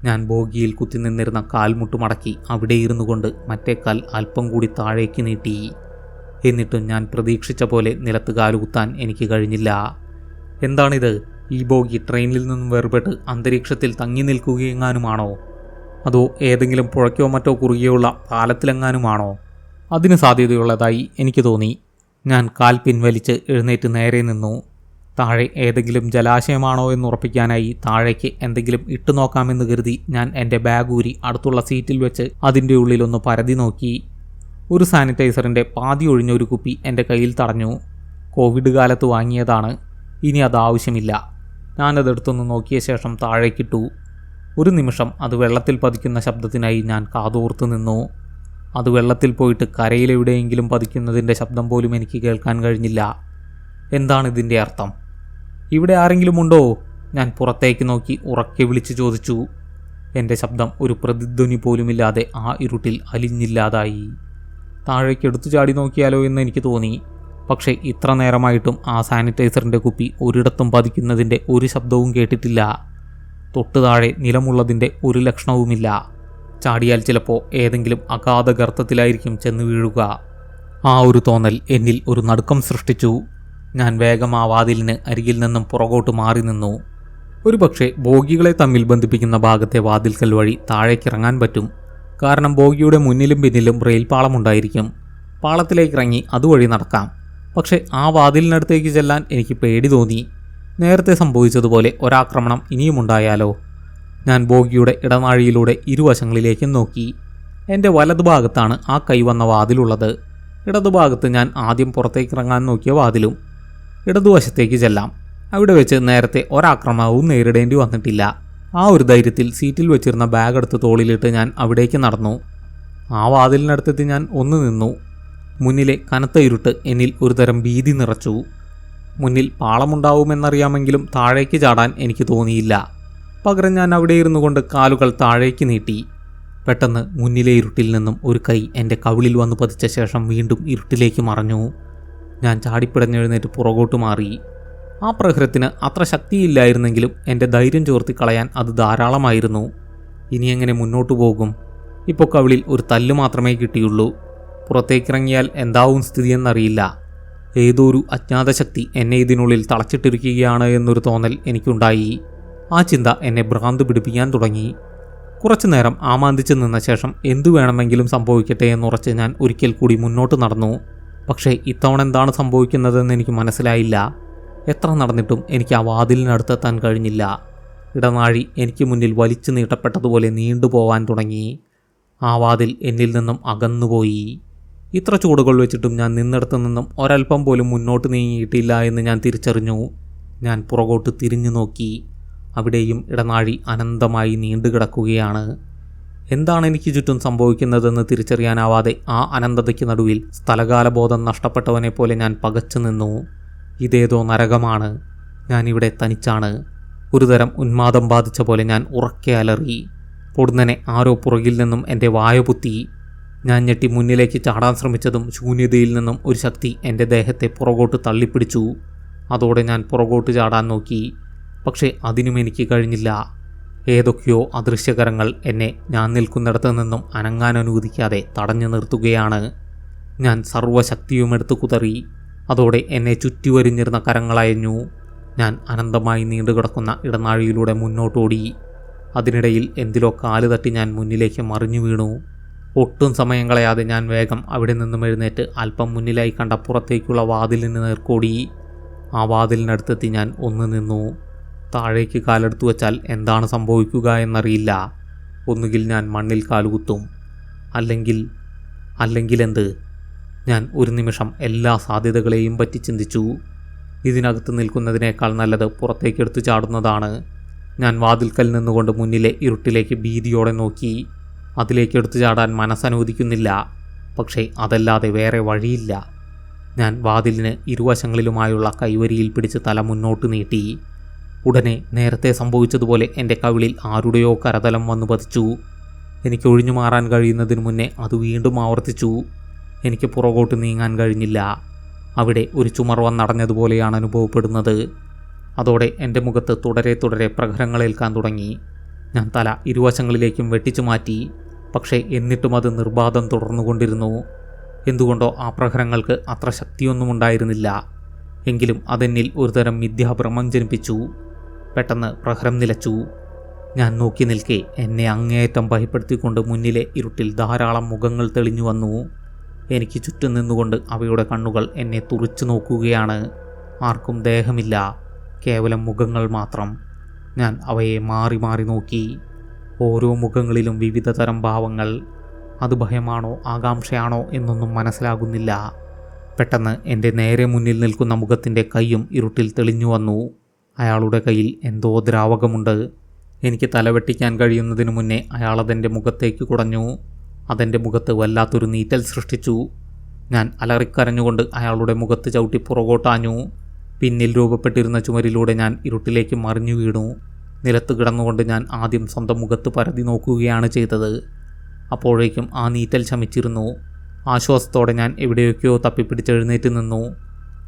ഞാൻ ബോഗിയിൽ കുത്തി നിന്നിരുന്ന കാൽമുട്ട് മടക്കി അവിടെ ഇരുന്നു കൊണ്ട് മറ്റേ കാൽ അല്പം കൂടി താഴേക്ക് നീട്ടി. എന്നിട്ടും ഞാൻ പ്രതീക്ഷിച്ച പോലെ നിലത്ത് കാലുകുത്താൻ എനിക്ക് കഴിഞ്ഞില്ല. എന്താണിത്? ഈ ബോഗി ട്രെയിനിൽ നിന്നും വേർപെട്ട് അന്തരീക്ഷത്തിൽ തങ്ങി നിൽക്കുകയെങ്ങാനുമാണോ? അതോ ഏതെങ്കിലും പുഴയ്ക്കോ മറ്റോ കുറുകെയുള്ള പാലത്തിലെങ്ങാനുമാണോ? അതിന് സാധ്യതയുള്ളതായി എനിക്ക് തോന്നി. ഞാൻ കാൽ പിൻവലിച്ച് എഴുന്നേറ്റ് നേരെ നിന്നു. താഴെ ഏതെങ്കിലും ജലാശയമാണോ എന്ന് ഉറപ്പിക്കാനായി താഴേക്ക് എന്തെങ്കിലും ഇട്ടു നോക്കാമെന്ന് കരുതി ഞാൻ എന്റെ ബാഗ് ഊരി അടുത്തുള്ള സീറ്റിൽ വെച്ച് അതിന്റെ ഉള്ളിലൊന്ന് പരതി നോക്കി. ഒരു സാനിറ്റൈസറിന്റെ പാതി ഒഴിഞ്ഞ ഒരു കുപ്പി എന്റെ കയ്യിൽ തടഞ്ഞു. കോവിഡ് കാലത്ത് വാങ്ങിയതാണ്. ഇനി അത് ആവശ്യമില്ല. ഞാനതെടുത്തൊന്ന് നോക്കിയ ശേഷം താഴേക്കിട്ടു ഒരു നിമിഷം അത് വെള്ളത്തിൽ പതിക്കുന്ന ശബ്ദത്തിനായി ഞാൻ കാതോർത്ത് നിന്നു. അത് വെള്ളത്തിൽ പോയിട്ട് കരയിലെവിടെയെങ്കിലും പതിക്കുന്നതിന്റെ ശബ്ദം പോലും എനിക്ക് കേൾക്കാൻ കഴിഞ്ഞില്ല. എന്താണ് ഇതിന്റെ അർത്ഥം? ഇവിടെ ആരെങ്കിലും ഉണ്ടോ? ഞാൻ പുറത്തേക്ക് നോക്കി ഉറക്കെ വിളിച്ചു ചോദിച്ചു. എന്റെ ശബ്ദം ഒരു പ്രതിധ്വനി പോലുമില്ലാതെ ആ ഇരുട്ടിൽ അലിഞ്ഞില്ലാതായി. താഴേക്ക് എടുത്തു ചാടി നോക്കിയാലോ എന്ന് എനിക്ക് തോന്നി. പക്ഷേ ഇത്ര നേരമായിട്ടും ആ സാനിറ്റൈസറിന്റെ കുപ്പി ഒരിടത്തും പതിക്കുന്നതിന്റെ ഒരു ശബ്ദവും കേട്ടിട്ടില്ല. തൊട്ടു താഴെ നിലമുള്ളതിന്റെ ഒരു ലക്ഷണവുമില്ല. ചാടിയാൽ ചിലപ്പോൾ ഏതെങ്കിലും അഗാധ ഗർത്തത്തിലായിരിക്കും ചെന്ന് വീഴുക. ആ ഒരു തോന്നൽ എന്നിൽ ഒരു നടുക്കം സൃഷ്ടിച്ചു. ഞാൻ വേഗം ആ വാതിലിന് അരികിൽ നിന്നും പുറകോട്ട് മാറി നിന്നു. ഒരുപക്ഷെ ബോഗികളെ തമ്മിൽ ബന്ധിപ്പിക്കുന്ന ഭാഗത്തെ വാതിൽക്കൽ വഴി താഴേക്കിറങ്ങാൻ പറ്റും. കാരണം ബോഗിയുടെ മുന്നിലും പിന്നിലും റെയിൽ പാളമുണ്ടായിരിക്കും പാളത്തിലേക്ക് ഇറങ്ങി അതുവഴി നടക്കാം. പക്ഷേ ആ വാതിലിനടുത്തേക്ക് ചെല്ലാൻ എനിക്ക് പേടി തോന്നി. നേരത്തെ സംഭവിച്ചതുപോലെ ഒരാക്രമണം ഇനിയുമുണ്ടായാലോ? ഞാൻ ബോഗിയുടെ ഇടനാഴിയിലൂടെ ഇരുവശങ്ങളിലേക്കും നോക്കി. എന്റെ വലതുഭാഗത്താണ് ആ കൈവന്ന വാതിലുള്ളത്. ഇടതുഭാഗത്ത് ഞാൻ ആദ്യം പുറത്തേക്ക് ഇറങ്ങാൻ നോക്കിയ വാതിലും. ഇടതുവശത്തേക്ക് ചെല്ലാം. അവിടെ വെച്ച് നേരത്തെ ഒരാക്രമണവും നേരിടേണ്ടി വന്നിട്ടില്ല. ആ ഒരു ധൈര്യത്തിൽ സീറ്റിൽ വെച്ചിരുന്ന ബാഗ് എടുത്ത് തോളിലിട്ട് ഞാൻ അവിടേക്ക് നടന്നു. ആ വാതിലിനടുത്തെത്തി ഞാൻ ഒന്ന് നിന്നു. മുന്നിലെ കനത്ത ഇരുട്ട് എന്നിൽ ഒരുതരം ഭീതി നിറച്ചു. മുന്നിൽ പാളമുണ്ടാവുമെന്നറിയാമെങ്കിലും താഴേക്ക് ചാടാൻ എനിക്ക് തോന്നിയില്ല. പകരം ഞാൻ അവിടെ ഇരുന്നു കൊണ്ട് കാലുകൾ താഴേക്ക് നീട്ടി. പെട്ടെന്ന് മുന്നിലെ ഇരുട്ടിൽ നിന്നും ഒരു കൈ എന്റെ കവിളിൽ വന്ന് പതിച്ച ശേഷം വീണ്ടും ഇരുട്ടിലേക്ക് മറഞ്ഞു. ഞാൻ ചാടിപ്പിടഞ്ഞെഴുന്നേറ്റ് പുറകോട്ട് മാറി. ആ പ്രഹരത്തിന് അത്ര ശക്തിയില്ലായിരുന്നെങ്കിലും എന്റെ ധൈര്യം ചോർത്തി കളയാൻ അത് ധാരാളമായിരുന്നു. ഇനി എങ്ങനെ മുന്നോട്ടു പോകും? ഇപ്പോൾ കവിളിൽ ഒരു തല്ല് മാത്രമേ കിട്ടിയുള്ളൂ. പുറത്തേക്കിറങ്ങിയാൽ എന്താവും സ്ഥിതിയെന്നറിയില്ല ഏതോ ഒരു അജ്ഞാത ശക്തി എന്നെ ഇതിനുള്ളിൽ തളച്ചിട്ടിരിക്കുകയാണ് എന്നൊരു തോന്നൽ എനിക്കുണ്ടായി. ആ ചിന്ത എന്നെ ഭ്രാന്ത് പിടിപ്പിക്കാൻ തുടങ്ങി. കുറച്ചു നേരം ആമാന്തിച്ചു നിന്ന ശേഷം എന്തു വേണമെങ്കിലും സംഭവിക്കട്ടെ എന്നുറച്ച് ഞാൻ ഒരിക്കൽ കൂടി മുന്നോട്ട് നടന്നു. പക്ഷേ ഇത്തവണ എന്താണ് സംഭവിക്കുന്നതെന്ന് എനിക്ക് മനസ്സിലായില്ല. എത്ര നടന്നിട്ടും എനിക്ക് ആ വാതിലിനടുത്തെത്താൻ കഴിഞ്ഞില്ല. ഇടനാഴി എനിക്ക് മുന്നിൽ വലിച്ചു നീട്ടപ്പെട്ടതുപോലെ നീണ്ടുപോവാൻ തുടങ്ങി. ആ വാതിൽ എന്നിൽ നിന്നും അകന്നുപോയി. ഇത്ര ചൂടുകൾ വെച്ചിട്ടും ഞാൻ നിന്നിടത്ത് നിന്നും ഒരൽപ്പം പോലും മുന്നോട്ട് നീങ്ങിയിട്ടില്ല എന്ന് ഞാൻ തിരിച്ചറിഞ്ഞു. ഞാൻ പുറകോട്ട് തിരിഞ്ഞു നോക്കി. അവിടെയും ഇടനാഴി അനന്തമായി നീണ്ടുകിടക്കുകയാണ്. എന്താണ് എനിക്ക് ചുറ്റും സംഭവിക്കുന്നതെന്ന് തിരിച്ചറിയാനാവാതെ ആ അനന്തതയ്ക്ക് നടുവിൽ സ്ഥലകാലബോധം നഷ്ടപ്പെട്ടവനെ പോലെ ഞാൻ പകച്ചു നിന്നു. ഇതേതോ നരകമാണ്. ഞാനിവിടെ തനിച്ചാണ്. ഒരുതരം ഉന്മാദം ബാധിച്ച പോലെ ഞാൻ ഉറക്കെ അലറി. പൊടുന്നനെ ആരോ പുറകിൽ നിന്നും എന്റെ വായ പുത്തി. ഞാൻ ഞെട്ടി മുന്നിലേക്ക് ചാടാൻ ശ്രമിച്ചതും ശൂന്യതയിൽ നിന്നും ഒരു ശക്തി എന്റെ ദേഹത്തെ പുറകോട്ട് തള്ളിപ്പിടിച്ചു. അതോടെ ഞാൻ പുറകോട്ട് ചാടാൻ നോക്കി. പക്ഷേ അതിനും എനിക്ക് കഴിഞ്ഞില്ല. ഏതൊക്കെയോ അദൃശ്യകരങ്ങൾ എന്നെ ഞാൻ നിൽക്കുന്നിടത്ത് നിന്നും അനങ്ങാൻ അനുവദിക്കാതെ തടഞ്ഞു നിർത്തുകയാണ്. ഞാൻ സർവശക്തിയും എടുത്തു കുതറി. അതോടെ എന്നെ ചുറ്റിവരിഞ്ഞിരുന്ന കരങ്ങളയഞ്ഞു ഞാൻ അനന്തമായി നീണ്ടുകിടക്കുന്ന ഇടനാഴിയിലൂടെ മുന്നോട്ടോടി. അതിനിടയിൽ എന്തിലോ കാൽ തട്ടി ഞാൻ മുന്നിലേക്ക് മറിഞ്ഞു വീണു. ഒട്ടും സമയം കളയാതെ ഞാൻ വേഗം അവിടെ നിന്നും എഴുന്നേറ്റ് അല്പം മുന്നിലായി കണ്ട പുറത്തേക്കുള്ള വാതിലിന് നേർക്കോടി. ആ വാതിലിനടുത്തെത്തി ഞാൻ ഒന്ന് നിന്നു. താഴേക്ക് കാലെടുത്തു വച്ചാൽ എന്താണ് സംഭവിക്കുക എന്നറിയില്ല. ഒന്നുകിൽ ഞാൻ മണ്ണിൽ കാലുകുത്തും. അല്ലെങ്കിൽ അല്ലെങ്കിൽ എന്ത് ഞാൻ ഒരു നിമിഷം എല്ലാ സാധ്യതകളെയും പറ്റി ചിന്തിച്ചു. ഇതിനകത്ത് നിൽക്കുന്നതിനേക്കാൾ നല്ലത് പുറത്തേക്കെടുത്ത് ചാടുന്നതാണ്. ഞാൻ വാതിൽക്കൽ നിന്നുകൊണ്ട് മുന്നിലെ ഇരുട്ടിലേക്ക് ഭീതിയോടെ നോക്കി. അതിലേക്ക് എടുത്തു ചാടാൻ മനസ്സനുവദിക്കുന്നില്ല. പക്ഷേ അതല്ലാതെ വേറെ വഴിയില്ല. ഞാൻ വാതിലിന് ഇരുവശങ്ങളിലുമായുള്ള കൈവരിയിൽ പിടിച്ച് തല മുന്നോട്ട് നീട്ടി. ഉടനെ നേരത്തെ സംഭവിച്ചതുപോലെ എന്റെ കവിളിൽ ആരുടെയോ കരതലം വന്നു പതിച്ചു. എനിക്ക് ഒഴിഞ്ഞു മാറാൻ കഴിയുന്നതിന് മുന്നേ അത് വീണ്ടും ആവർത്തിച്ചു. എനിക്ക് പുറകോട്ട് നീങ്ങാൻ കഴിഞ്ഞില്ല. അവിടെ ഒരു ചുമർ വന്നടഞ്ഞതുപോലെയാണ് അനുഭവപ്പെടുന്നത്. അതോടെ എന്റെ മുഖത്ത് തുടരെ തുടരെ പ്രഹരങ്ങളേൽക്കാൻ തുടങ്ങി. ഞാൻ തല ഇരുവശങ്ങളിലേക്കും വെട്ടിച്ചു മാറ്റി. പക്ഷേ എന്നിട്ടും അത് നിർബാധം തുടർന്നുകൊണ്ടിരുന്നു. എന്തുകൊണ്ടോ ആ പ്രഹരങ്ങൾക്ക് അത്ര ശക്തിയൊന്നും ഉണ്ടായിരുന്നില്ല. എങ്കിലും അതെന്നിൽ ഒരുതരം മിഥ്യാഭ്രമം ജനിപ്പിച്ചു. പെട്ടെന്ന് പ്രഹരം നിലച്ചു. ഞാൻ നോക്കി നിൽക്കെ എന്നെ അങ്ങേയറ്റം ഭയപ്പെടുത്തിക്കൊണ്ട് മുന്നിലെ ഇരുട്ടിൽ ധാരാളം മുഖങ്ങൾ തെളിഞ്ഞു വന്നു. എനിക്ക് ചുറ്റും നിന്നുകൊണ്ട് അവയുടെ കണ്ണുകൾ എന്നെ തുറിച്ചു നോക്കുകയാണ്. ആർക്കും ദേഹമില്ല കേവലം മുഖങ്ങൾ മാത്രം. ഞാൻ അവയെ മാറി മാറി നോക്കി. ഓരോ മുഖങ്ങളിലും വിവിധ തരം ഭാവങ്ങൾ. അത് ഭയമാണോ ആകാംക്ഷയാണോ എന്നൊന്നും മനസ്സിലാകുന്നില്ല. പെട്ടെന്ന് എന്റെ നേരെ മുന്നിൽ നിൽക്കുന്ന മുഖത്തിന്റെ കൈയും ഇരുട്ടിൽ തെളിഞ്ഞു വന്നു. അയാളുടെ കയ്യിൽ എന്തോ ദ്രാവകമുണ്ട്. എനിക്ക് തലവെട്ടിക്കാൻ കഴിയുന്നതിനു മുന്നേ അയാൾ അതെന്റെ മുഖത്തേക്ക് കുടഞ്ഞു. അതെന്റെ മുഖത്ത് വല്ലാത്തൊരു നീറ്റൽ സൃഷ്ടിച്ചു. ഞാൻ അലറിക്കരഞ്ഞുകൊണ്ട് അയാളുടെ മുഖത്ത് ചവിട്ടി പുറകോട്ടാഞ്ഞു. പിന്നിൽ രൂപപ്പെട്ടിരുന്ന ചുമരിലൂടെ ഞാൻ ഇരുട്ടിലേക്ക് മറിഞ്ഞു വീണു. നിലത്ത് കിടന്നുകൊണ്ട് ഞാൻ ആദ്യം സ്വന്തം മുഖത്ത് പരതി നോക്കുകയാണ് ചെയ്തത്. അപ്പോഴേക്കും ആ നീറ്റൽ ശമിച്ചിരുന്നു. ആശ്വാസത്തോടെ ഞാൻ എവിടെയൊക്കെയോ തപ്പിപ്പിടിച്ചെഴുന്നേറ്റ് നിന്നു.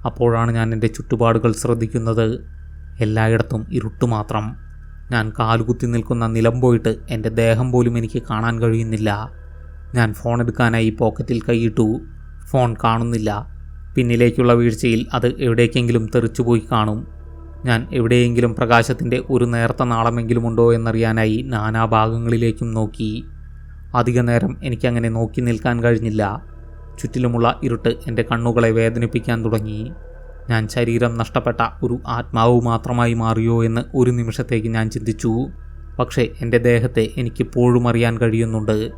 അപ്പോഴാണ് ഞാൻ എന്റെ ചുറ്റുപാടുകൾ ശ്രദ്ധിക്കുന്നത്. എല്ലായിടത്തും ഇരുട്ട് മാത്രം. ഞാൻ കാലുകുത്തി നിൽക്കുന്ന നിലം പോയിട്ട് എന്റെ ദേഹം പോലും എനിക്ക് കാണാൻ കഴിയുന്നില്ല. ഞാൻ ഫോൺ എടുക്കാനായി പോക്കറ്റിൽ കൈയിട്ടു. ഫോൺ കാണുന്നില്ല. പിന്നിലേക്കുള്ള വീഴ്ചയിൽ അത് എവിടേക്കെങ്കിലും തെറിച്ചുപോയി കാണും. ഞാൻ എവിടെയെങ്കിലും പ്രകാശത്തിന്റെ ഒരു നേർത്ത നാളമെങ്കിലും ഉണ്ടോ എന്നറിയാനായി നാനാഭാഗങ്ങളിലേക്കും നോക്കി. അധിക നേരം എനിക്കങ്ങനെ നോക്കി നിൽക്കാൻ കഴിഞ്ഞില്ല. ചുറ്റിലുമുള്ള ഇരുട്ട് എന്റെ കണ്ണുകളെ വേദനിപ്പിക്കാൻ തുടങ്ങി. ഞാൻ ശരീരം നഷ്ടപ്പെട്ട ഒരു ആത്മാവ് മാത്രമായി മാറിയോ എന്ന് ഒരു നിമിഷത്തേക്ക് ഞാൻ ചിന്തിച്ചു. പക്ഷേ എന്റെ ദേഹത്തെ എനിക്കിപ്പോഴും അറിയാൻ കഴിയുന്നുണ്ട്.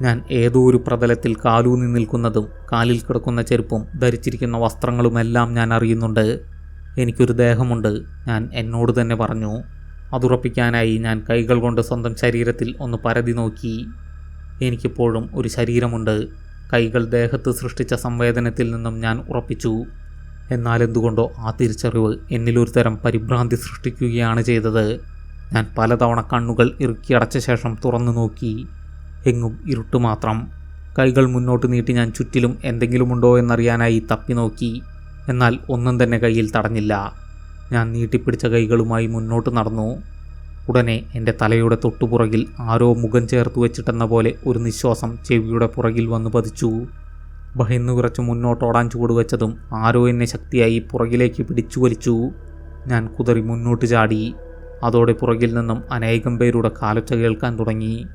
ഞാൻ ഏതോ ഒരു പ്രതലത്തിൽ കാലൂന്നി നിൽക്കുന്നതും കാലിൽ കിടക്കുന്ന ചെരുപ്പും ധരിച്ചിരിക്കുന്ന വസ്ത്രങ്ങളുമെല്ലാം ഞാൻ അറിയുന്നുണ്ട്. എനിക്കൊരു ദേഹമുണ്ട് ഞാൻ എന്നോട് തന്നെ പറഞ്ഞു. അതുറപ്പിക്കാനായി ഞാൻ കൈകൾ കൊണ്ട് സ്വന്തം ശരീരത്തിൽ ഒന്ന് പരതി നോക്കി. എനിക്കിപ്പോഴും ഒരു ശരീരമുണ്ട്. കൈകൾ ദേഹത്ത് സൃഷ്ടിച്ച സംവേദനത്തിൽ നിന്നും ഞാൻ ഉറപ്പിച്ചു. എന്നാൽ എന്തുകൊണ്ടോ ആ തിരിച്ചറിവ് എന്നിലൊരു തരം പരിഭ്രാന്തി സൃഷ്ടിക്കുകയാണ് ചെയ്തത്. ഞാൻ പലതവണ കണ്ണുകൾ ഇറുക്കിയടച്ച ശേഷം തുറന്നു നോക്കി. എങ്ങും ഇരുട്ട് മാത്രം. കൈകൾ മുന്നോട്ട് നീട്ടി ഞാൻ ചുറ്റിലും എന്തെങ്കിലുമുണ്ടോ എന്നറിയാനായി തപ്പി നോക്കി. എന്നാൽ ഒന്നും തന്നെ കയ്യിൽ തടഞ്ഞില്ല. ഞാൻ നീട്ടിപ്പിടിച്ച കൈകളുമായി മുന്നോട്ട് നടന്നു. ഉടനെ എന്റെ തലയുടെ തൊട്ടുപുറകിൽ ആരോ മുഖം ചേർത്ത് വെച്ചിട്ടെന്ന പോലെ ഒരു നിശ്വാസം ചെവിയുടെ പുറകിൽ വന്ന് പതിച്ചു. ഭയന്നു ഓടാൻ മുന്നോട്ടോടാൻ ചുവടുവെച്ചതും ആരോ എന്നെ ശക്തിയായി പുറകിലേക്ക് പിടിച്ചു വലിച്ചു. ഞാൻ കുതറി മുന്നോട്ട് ചാടി. അതോടെ പുറകിൽ നിന്നും അനേകം പേരുടെ കാലൊച്ച കേൾക്കാൻ തുടങ്ങി.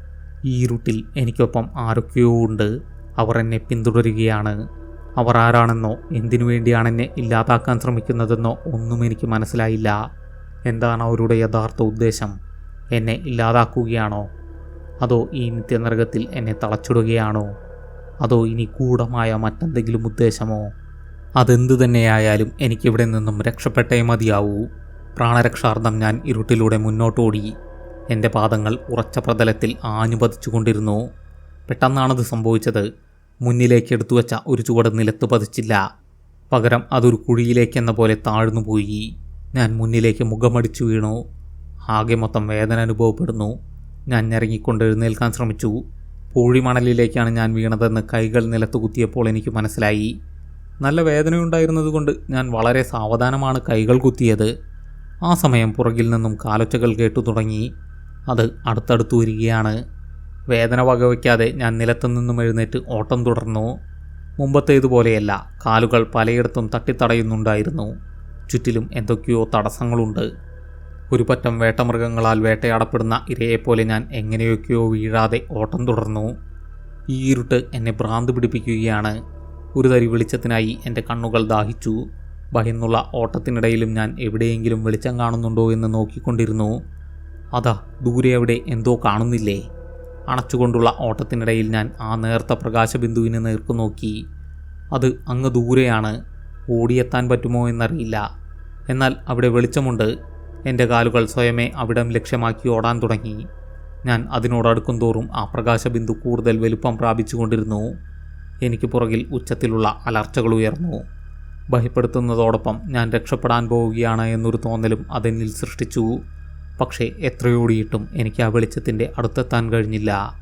ഈ ഇരുട്ടിൽ എനിക്കൊപ്പം ആരൊക്കെയോ ഉണ്ട്. അവർ എന്നെ പിന്തുടരുകയാണ്. അവർ ആരാണെന്നോ എന്തിനു വേണ്ടിയാണ് എന്നെ ഇല്ലാതാക്കാൻ ശ്രമിക്കുന്നതെന്നോ ഒന്നും എനിക്ക് മനസ്സിലായില്ല. എന്താണ് അവരുടെ യഥാർത്ഥ ഉദ്ദേശം? എന്നെ ഇല്ലാതാക്കുകയാണോ? അതോ ഈ നിത്യനരകത്തിൽ എന്നെ തളച്ചിടുകയാണോ? അതോ ഇനി ഗൂഢമായ മറ്റെന്തെങ്കിലും ഉദ്ദേശമോ? അതെന്തു തന്നെയായാലും എനിക്കിവിടെ നിന്നും രക്ഷപ്പെട്ടേ മതിയാവൂ. പ്രാണരക്ഷാർത്ഥം ഞാൻ ഇരുട്ടിലൂടെ മുന്നോട്ടോടി. എന്റെ പാദങ്ങൾ ഉറച്ച പ്രതലത്തിൽ ആഞ്ഞുപതിച്ചുകൊണ്ടിരുന്നു. പെട്ടെന്നാണത് സംഭവിച്ചത്. മുന്നിലേക്ക് എടുത്തു വച്ച ഒരു ചുവട് നിലത്ത് പതിച്ചില്ല. പകരം അതൊരു കുഴിയിലേക്കെന്ന പോലെ താഴ്ന്നു പോയി. ഞാൻ മുന്നിലേക്ക് മുഖമടിച്ചു വീണു. ആകെ മൊത്തം വേദന അനുഭവപ്പെടുന്നു. ഞാൻ ഞെറങ്ങിക്കൊണ്ട് എഴുന്നേൽക്കാൻ ശ്രമിച്ചു. പൂഴിമണലിലേക്കാണ് ഞാൻ വീണതെന്ന് കൈകൾ നിലത്ത് കുത്തിയപ്പോൾ എനിക്ക് മനസ്സിലായി. നല്ല വേദനയുണ്ടായിരുന്നതുകൊണ്ട് ഞാൻ വളരെ സാവധാനമാണ് കൈകൾ കുത്തിയത്. ആ സമയം പുറകിൽ നിന്നും കാലൊച്ചകൾ കേട്ടു തുടങ്ങി. അത് അടുത്തടുത്ത് വരികയാണ്. വേദന വകവയ്ക്കാതെ ഞാൻ നിലത്തു നിന്നും എഴുന്നേറ്റ് ഓട്ടം തുടർന്നു. മുമ്പത്തേതുപോലെയല്ല കാലുകൾ പലയിടത്തും തട്ടിത്തടയുന്നുണ്ടായിരുന്നു. ചുറ്റിലും എന്തൊക്കെയോ തടസ്സങ്ങളുണ്ട്. ഒരു പറ്റം വേട്ടമൃഗങ്ങളാൽ വേട്ടയാടപ്പെടുന്ന ഇരയെപ്പോലെ ഞാൻ എങ്ങനെയൊക്കെയോ വീഴാതെ ഓട്ടം തുടർന്നു. ഈ ഇരുട്ട് എന്നെ ഭ്രാന്ത് പിടിപ്പിക്കുകയാണ്. ഒരു തരി വെളിച്ചത്തിനായി എന്റെ കണ്ണുകൾ ദാഹിച്ചു. ഭയന്നുള്ള ഓട്ടത്തിനിടയിലും ഞാൻ എവിടെയെങ്കിലും വെളിച്ചം കാണുന്നുണ്ടോ എന്ന് നോക്കിക്കൊണ്ടിരുന്നു. അതാ ദൂരെ അവിടെ എന്തോ കാണുന്നില്ലേ? അണച്ചുകൊണ്ടുള്ള ഓട്ടത്തിനിടയിൽ ഞാൻ ആ നേർത്ത പ്രകാശബിന്ദുവിനെ നേർക്കു നോക്കി. അത് അങ്ങ് ദൂരെയാണ്. ഓടിയെത്താൻ പറ്റുമോ എന്നറിയില്ല. എന്നാൽ അവിടെ വെളിച്ചമുണ്ട്. എന്റെ കാലുകൾ സ്വയമേ അവിടം ലക്ഷ്യമാക്കി ഓടാൻ തുടങ്ങി. ഞാൻ അതിനോടടുക്കും തോറും ആ പ്രകാശബിന്ദു കൂടുതൽ വലുപ്പം പ്രാപിച്ചുകൊണ്ടിരുന്നു. എനിക്ക് പുറകിൽ ഉച്ചത്തിലുള്ള അലർച്ചകൾ ഉയർന്നു. ഭയപ്പെടുത്തുന്നതോടൊപ്പം ഞാൻ രക്ഷപ്പെടാൻ പോവുകയാണ് എന്നൊരു തോന്നലും അതെന്നിൽ സൃഷ്ടിച്ചു. പക്ഷേ എത്രയോടിയിട്ടും എനിക്ക് ആ വെളിച്ചത്തിന്റെ അടുത്തെത്താൻ കഴിഞ്ഞില്ല.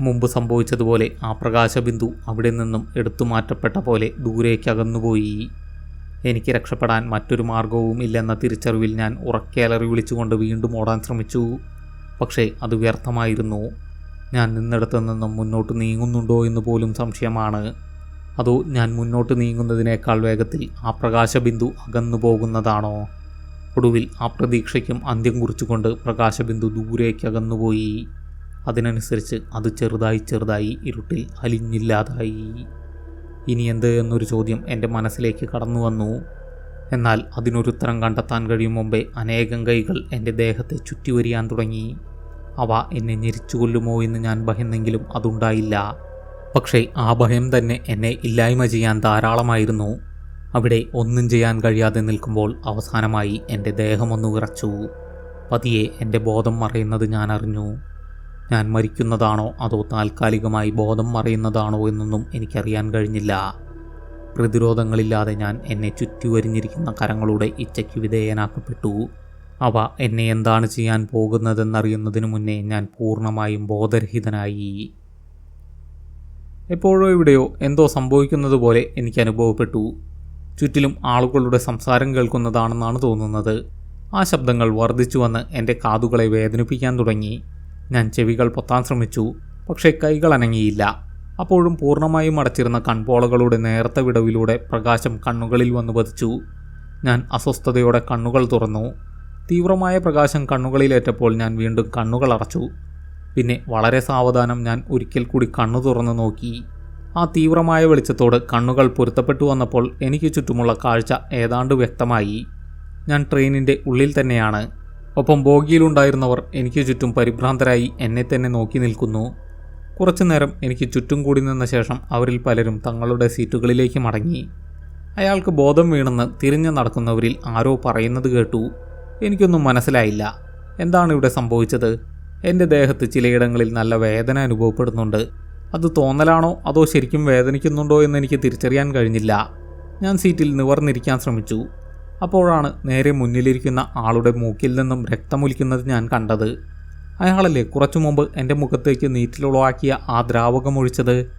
മുമ്പ് സംഭവിച്ചതുപോലെ ആ പ്രകാശബിന്ദു അവിടെ നിന്നും എടുത്തു മാറ്റപ്പെട്ട പോലെ ദൂരേക്ക് അകന്നുപോയി. എനിക്ക് രക്ഷപ്പെടാൻ മറ്റൊരു മാർഗവും ഇല്ലെന്ന തിരിച്ചറിവിൽ ഞാൻ ഉറക്കേലറി വിളിച്ചുകൊണ്ട് വീണ്ടും ഓടാൻ ശ്രമിച്ചു. പക്ഷേ അത് വ്യർത്ഥമായിരുന്നു. ഞാൻ നിന്നിടത്ത് നിന്നും മുന്നോട്ട് നീങ്ങുന്നുണ്ടോ എന്ന് പോലും സംശയമാണ്. അതോ ഞാൻ മുന്നോട്ട് നീങ്ങുന്നതിനേക്കാൾ വേഗത്തിൽ ആ പ്രകാശബിന്ദു അകന്നു പോകുന്നതാണോ? ഒടുവിൽ ആ പ്രതീക്ഷയ്ക്കും അന്ത്യം കുറിച്ചുകൊണ്ട് പ്രകാശബിന്ദു ദൂരേക്ക് അകന്നുപോയി. അതിനനുസരിച്ച് അത് ചെറുതായി ചെറുതായി ഇരുട്ടിൽ അലിഞ്ഞില്ലാതായി. ഇനി എന്ത് എന്നൊരു ചോദ്യം എന്റെ മനസ്സിലേക്ക് കടന്നു വന്നു. എന്നാൽ അതിനൊരുത്തരം കണ്ടെത്താൻ കഴിയും മുമ്പേ അനേകം കൈകൾ എന്റെ ദേഹത്തെ ചുറ്റി വരിയാൻ തുടങ്ങി. അവ എന്നെ ഞെരിച്ചു കൊല്ലുമോ എന്ന് ഞാൻ ഭയന്നെങ്കിലും അതുണ്ടായില്ല. പക്ഷേ ആ ഭയം തന്നെ എന്നെ ഇല്ലായ്മ ചെയ്യാൻ ധാരാളമായിരുന്നു. അവിടെ ഒന്നും ചെയ്യാൻ കഴിയാതെ നിൽക്കുമ്പോൾ അവസാനമായി എന്റെ ദേഹമൊന്നു വിറച്ചു. പതിയെ എന്റെ ബോധം മറയുന്നത് ഞാൻ അറിഞ്ഞു. ഞാൻ മരിക്കുന്നതാണോ അതോ താൽക്കാലികമായി ബോധം മറയുന്നതാണോ എന്നൊന്നും എനിക്കറിയാൻ കഴിഞ്ഞില്ല. പ്രതിരോധങ്ങളില്ലാതെ ഞാൻ എന്നെ ചുറ്റിവരിഞ്ഞിരിക്കുന്ന കരങ്ങളുടെ ഇച്ഛയ്ക്ക് വിധേയനാക്കപ്പെട്ടു. അവ എന്നെ എന്താണ് ചെയ്യാൻ പോകുന്നതെന്നറിയുന്നതിന് മുന്നേ ഞാൻ പൂർണമായും ബോധരഹിതനായി. എപ്പോഴോ ഇവിടെയോ എന്തോ സംഭവിക്കുന്നത് പോലെ എനിക്ക് അനുഭവപ്പെട്ടു. ചുറ്റിലും ആളുകളുടെ സംസാരം കേൾക്കുന്നതാണെന്നാണ് തോന്നുന്നത്. ആ ശബ്ദങ്ങൾ വർദ്ധിച്ചു വന്ന് എന്റെ കാതുകളെ വേദനിപ്പിക്കാൻ തുടങ്ങി. ഞാൻ ചെവികൾ പൊത്താൻ ശ്രമിച്ചു പക്ഷേ കൈകൾ അനങ്ങിയില്ല. അപ്പോഴും പൂർണമായും അടച്ചിരുന്ന കൺപോളകളുടെ നേർത്ത വിടവിലൂടെ പ്രകാശം കണ്ണുകളിൽ വന്നു പതിച്ചു. ഞാൻ അസ്വസ്ഥതയോടെ കണ്ണുകൾ തുറന്നു. തീവ്രമായ പ്രകാശം കണ്ണുകളിലേറ്റപ്പോൾ ഞാൻ വീണ്ടും കണ്ണുകൾ അടച്ചു. പിന്നെ വളരെ സാവധാനം ഞാൻ ഒരിക്കൽ കൂടി കണ്ണു തുറന്നു നോക്കി. ആ തീവ്രമായ വെളിച്ചത്തോട് കണ്ണുകൾ പൊരുത്തപ്പെട്ടു വന്നപ്പോൾ എനിക്ക് ചുറ്റുമുള്ള കാഴ്ച ഏതാണ്ട് വ്യക്തമായി. ഞാൻ ട്രെയിനിന്റെ ഉള്ളിൽ തന്നെയാണ്. ഒപ്പം ബോഗിയിലുണ്ടായിരുന്നവർ എനിക്ക് ചുറ്റും പരിഭ്രാന്തരായി എന്നെ തന്നെ നോക്കി നിൽക്കുന്നു. കുറച്ചു നേരം എനിക്ക് ചുറ്റും കൂടി നിന്ന ശേഷം അവരിൽ പലരും തങ്ങളുടെ സീറ്റുകളിലേക്ക് മടങ്ങി. അയാൾക്ക് ബോധം വീണെന്ന് തിരിഞ്ഞു നടക്കുന്നവരിൽ ആരോ പറയുന്നത് കേട്ടു. എനിക്കൊന്നും മനസ്സിലായില്ല. എന്താണ് ഇവിടെ സംഭവിച്ചത്? എന്റെ ദേഹത്ത് ചിലയിടങ്ങളിൽ നല്ല വേദന അനുഭവപ്പെടുന്നുണ്ട്. അത് തോന്നലാണോ? അതോ ശരിക്കും വേദനിക്കുന്നുണ്ടോ എന്ന് എനിക്ക് തിരിച്ചറിയാൻ കഴിഞ്ഞില്ല. ഞാൻ സീറ്റിൽ നിവർന്നിരിക്കാൻ ശ്രമിച്ചു. അപ്പോഴാണ് നേരെ മുന്നിലിരിക്കുന്ന ആളുടെ മൂക്കിൽ നിന്നും രക്തമൊലിക്കുന്നത് ഞാൻ കണ്ടത്. അയാളല്ലേ കുറച്ചു മുമ്പ് എന്റെ മുഖത്തേക്ക് നീറ്റിലുളവാക്കിയ ആ ദ്രാവകം ഒഴിച്ചത്?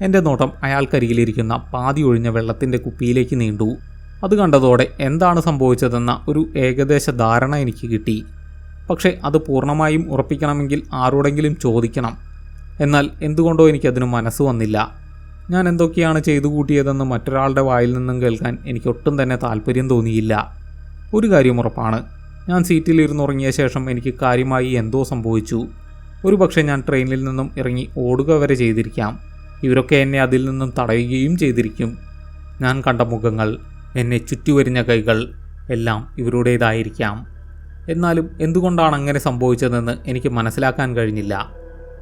എന്റെ നോട്ടം അയാൾക്കരികിലിരിക്കുന്ന പാതി ഒഴിഞ്ഞ വെള്ളത്തിന്റെ കുപ്പിയിലേക്ക് നീണ്ടു. അത് കണ്ടതോടെ എന്താണ് സംഭവിച്ചതെന്ന ഒരു ഏകദേശ ധാരണ എനിക്ക് കിട്ടി. പക്ഷേ അത് പൂർണമായും ഉറപ്പിക്കണമെങ്കിൽ ആരോടെങ്കിലും ചോദിക്കണം. എന്നാൽ എന്തുകൊണ്ടോ എനിക്കതിന് മനസ്സ് വന്നില്ല. ഞാൻ എന്തൊക്കെയാണ് ചെയ്തു കൂട്ടിയതെന്ന് മറ്റൊരാളുടെ വായിൽ നിന്നും കേൾക്കാൻ എനിക്ക് ഒട്ടും തന്നെ താല്പര്യം തോന്നിയില്ല. ഒരു കാര്യം ഉറപ്പാണ്. ഞാൻ സീറ്റിലിരുന്നുറങ്ങിയ ശേഷം എനിക്ക് കാര്യമായി എന്തോ സംഭവിച്ചു. ഒരു പക്ഷേ ഞാൻ ട്രെയിനിൽ നിന്നും ഇറങ്ങി ഓടുക വരെ ചെയ്തിരിക്കാം. ഇവരൊക്കെ എന്നെ അതിൽ നിന്നും തടയുകയും ചെയ്തിരിക്കും. ഞാൻ കണ്ട മുഖങ്ങൾ എന്നെ ചുറ്റിവരിഞ്ഞ കൈകൾ എല്ലാം ഇവരുടേതായിരിക്കാം. എന്നാലും എന്തുകൊണ്ടാണ് അങ്ങനെ സംഭവിച്ചതെന്ന് എനിക്ക് മനസ്സിലാക്കാൻ കഴിഞ്ഞില്ല.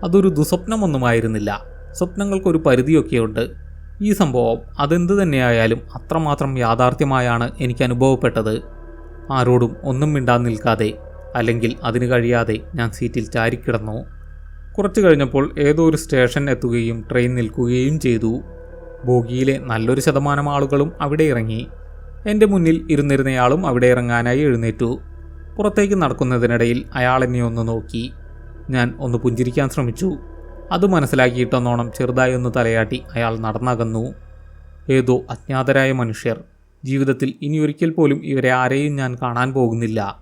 അതൊരു ദുസ്വപ്നമൊന്നുമായിരുന്നില്ല. സ്വപ്നങ്ങൾക്കൊരു പരിധിയൊക്കെയുണ്ട്. ഈ സംഭവം അതെന്ത് തന്നെയായാലും അത്രമാത്രം യാഥാർത്ഥ്യമായാണ് എനിക്ക് അനുഭവപ്പെട്ടത്. ആരോടും ഒന്നും മിണ്ടാൻ നിൽക്കാതെ അല്ലെങ്കിൽ അതിന് കഴിയാതെ ഞാൻ സീറ്റിൽ ചാരിക്കിടന്നു. കുറച്ചു കഴിഞ്ഞപ്പോൾ ഏതോ ഒരു സ്റ്റേഷൻ എത്തുകയും ട്രെയിൻ നിൽക്കുകയും ചെയ്തു. ബോഗിയിലെ നല്ലൊരു ശതമാനം ആളുകളും അവിടെ ഇറങ്ങി. എന്റെ മുന്നിൽ ഇരുന്നിരുന്നയാളും അവിടെ ഇറങ്ങാനായി എഴുന്നേറ്റു. പുറത്തേക്ക് നടക്കുന്നതിനിടയിൽ അയാൾ എന്നെ ഒന്ന് നോക്കി. ഞാൻ ഒന്ന് പുഞ്ചിരിക്കാൻ ശ്രമിച്ചു. അത് മനസ്സിലാക്കിയിട്ടെന്നോണം ചെറുതായി ഒന്ന് തലയാട്ടി അയാൾ നടന്നകന്നു. ഏതോ അജ്ഞാതരായ മനുഷ്യർ. ജീവിതത്തിൽ ഇനിയൊരിക്കൽ പോലും ഇവരെ ആരെയും ഞാൻ കാണാൻ പോകുന്നില്ല.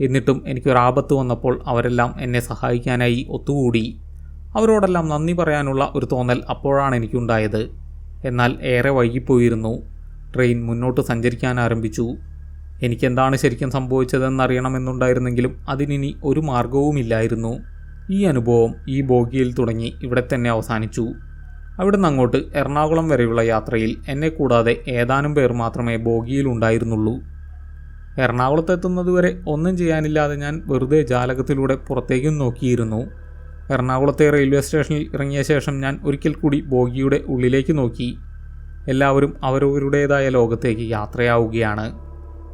എന്നിട്ടും എനിക്കൊരാപത്ത് വന്നപ്പോൾ അവരെല്ലാം എന്നെ സഹായിക്കാനായി ഒത്തുകൂടി. അവരോടെല്ലാം നന്ദി പറയാനുള്ള ഒരു തോന്നൽ അപ്പോഴാണ് എനിക്കുണ്ടായത്. എന്നാൽ ഏറെ വൈകിപ്പോയിരുന്നു. ട്രെയിൻ മുന്നോട്ട് സഞ്ചരിക്കാൻ ആരംഭിച്ചു. എനിക്കെന്താണ് ശരിക്കും സംഭവിച്ചതെന്നറിയണമെന്നുണ്ടായിരുന്നെങ്കിലും അതിനിനി ഒരു മാർഗവുമില്ലായിരുന്നു ഈ അനുഭവം ഈ ബോഗിയിൽ തുടങ്ങി ഇവിടെ തന്നെ അവസാനിച്ചു. അവിടുന്ന് അങ്ങോട്ട് എറണാകുളം വരെയുള്ള യാത്രയിൽ എന്നെ കൂടാതെ ഏതാനും പേർ മാത്രമേ ബോഗിയിൽ ഉണ്ടായിരുന്നുള്ളൂ. എറണാകുളത്തെത്തുന്നതുവരെ ഒന്നും ചെയ്യാനില്ലാതെ ഞാൻ വെറുതെ ജാലകത്തിലൂടെ പുറത്തേക്കും നോക്കിയിരുന്നു. എറണാകുളത്തെ റെയിൽവേ സ്റ്റേഷനിൽ ഇറങ്ങിയ ശേഷം ഞാൻ ഒരിക്കൽ കൂടി ബോഗിയുടെ ഉള്ളിലേക്ക് നോക്കി. എല്ലാവരും അവരവരുടേതായ ലോകത്തേക്ക് യാത്രയാവുകയാണ്.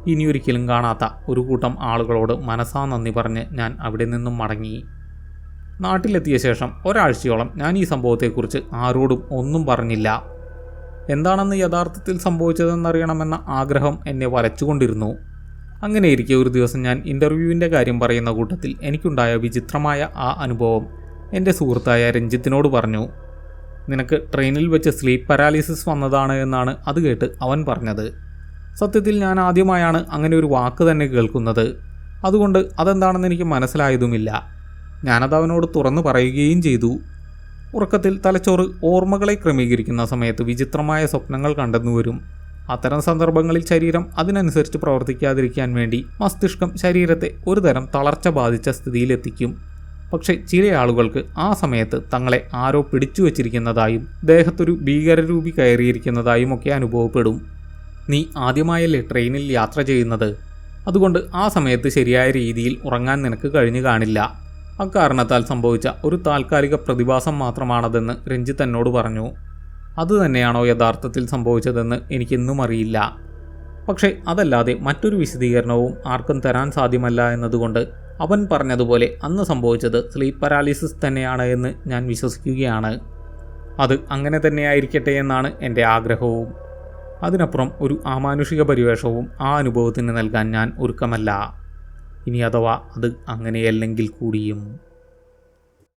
ഇനിയൊരിക്കലും കാണാത്ത ഒരു കൂട്ടം ആളുകളോട് മനസ്സാ നന്ദി പറഞ്ഞ് ഞാൻ അവിടെ നിന്നും മടങ്ങി. നാട്ടിലെത്തിയ ശേഷം ഒരാഴ്ചയോളം ഞാൻ ഈ സംഭവത്തെക്കുറിച്ച് ആരോടും ഒന്നും പറഞ്ഞില്ല. എന്താണെന്ന് യഥാർത്ഥത്തിൽ സംഭവിച്ചതെന്നറിയണമെന്ന ആഗ്രഹം എന്നെ വലച്ചുകൊണ്ടിരുന്നു അങ്ങനെയിരിക്കെ ഒരു ദിവസം ഞാൻ ഇന്റർവ്യൂവിന്റെ കാര്യം പറയുന്ന കൂട്ടത്തിൽ എനിക്കുണ്ടായ വിചിത്രമായ ആ അനുഭവം എന്റെ സുഹൃത്തായ രഞ്ജിത്തിനോട് പറഞ്ഞു. നിനക്ക് ട്രെയിനിൽ വെച്ച് സ്ലീപ്പ് പാരാലിസിസ് വന്നതാണ് എന്നാണ് അത് കേട്ട് അവൻ പറഞ്ഞത്. സത്യത്തിൽ ഞാൻ ആദ്യമായാണ് അങ്ങനെ ഒരു വാക്ക് തന്നെ കേൾക്കുന്നത്. അതുകൊണ്ട് അതെന്താണെന്ന് എനിക്ക് മനസ്സിലായതുമില്ല. ഞാനത് അവനോട് തുറന്നു പറയുകയും ചെയ്തു. ഉറക്കത്തിൽ തലച്ചോറ് ഓർമ്മകളെ ക്രമീകരിക്കുന്ന സമയത്ത് വിചിത്രമായ സ്വപ്നങ്ങൾ കണ്ടെന്നു വരും. അത്തരം സന്ദർഭങ്ങളിൽ ശരീരം അതിനനുസരിച്ച് പ്രവർത്തിക്കാതിരിക്കാൻ വേണ്ടി മസ്തിഷ്കം ശരീരത്തെ ഒരുതരം തളർച്ച ബാധിച്ച സ്ഥിതിയിലെത്തിക്കും. പക്ഷേ ചില ആളുകൾക്ക് ആ സമയത്ത് തങ്ങളെ ആരോ പിടിച്ചു വച്ചിരിക്കുന്നതായും ദേഹത്തൊരു ഭീകരരൂപി കയറിയിരിക്കുന്നതായും ഒക്കെ അനുഭവപ്പെടും. നീ ആദ്യമായല്ലേ ട്രെയിനിൽ യാത്ര ചെയ്യുന്നത്? അതുകൊണ്ട് ആ സമയത്ത് ശരിയായ രീതിയിൽ ഉറങ്ങാൻ നിനക്ക് കഴിഞ്ഞു കാണില്ല. അക്കാരണത്താൽ സംഭവിച്ച ഒരു താൽക്കാലിക പ്രതിഭാസം മാത്രമാണതെന്ന് രഞ്ജിത്ത് എന്നോട് പറഞ്ഞു. അതുതന്നെയാണോ യഥാർത്ഥത്തിൽ സംഭവിച്ചതെന്ന് എനിക്കിന്നും അറിയില്ല. പക്ഷേ അതല്ലാതെ മറ്റൊരു വിശദീകരണവും ആർക്കും തരാൻ സാധ്യമല്ല എന്നതുകൊണ്ട് അവൻ പറഞ്ഞതുപോലെ അന്ന് സംഭവിച്ചത് സ്ലീപ്പ് പാരാലിസിസ് തന്നെയാണ് എന്ന് ഞാൻ വിശ്വസിക്കുകയാണ്. അത് അങ്ങനെ തന്നെയായിരിക്കട്ടെ എന്നാണ് എന്റെ ആഗ്രഹവും. അതിനപ്പുറം ഒരു ആമാനുഷിക പരിവേഷവും ആ അനുഭവത്തിന് നൽകാൻ ഞാൻ ഒരുക്കമല്ല. ഇനി അഥവാ അത് അങ്ങനെയല്ലെങ്കിൽ കൂടിയും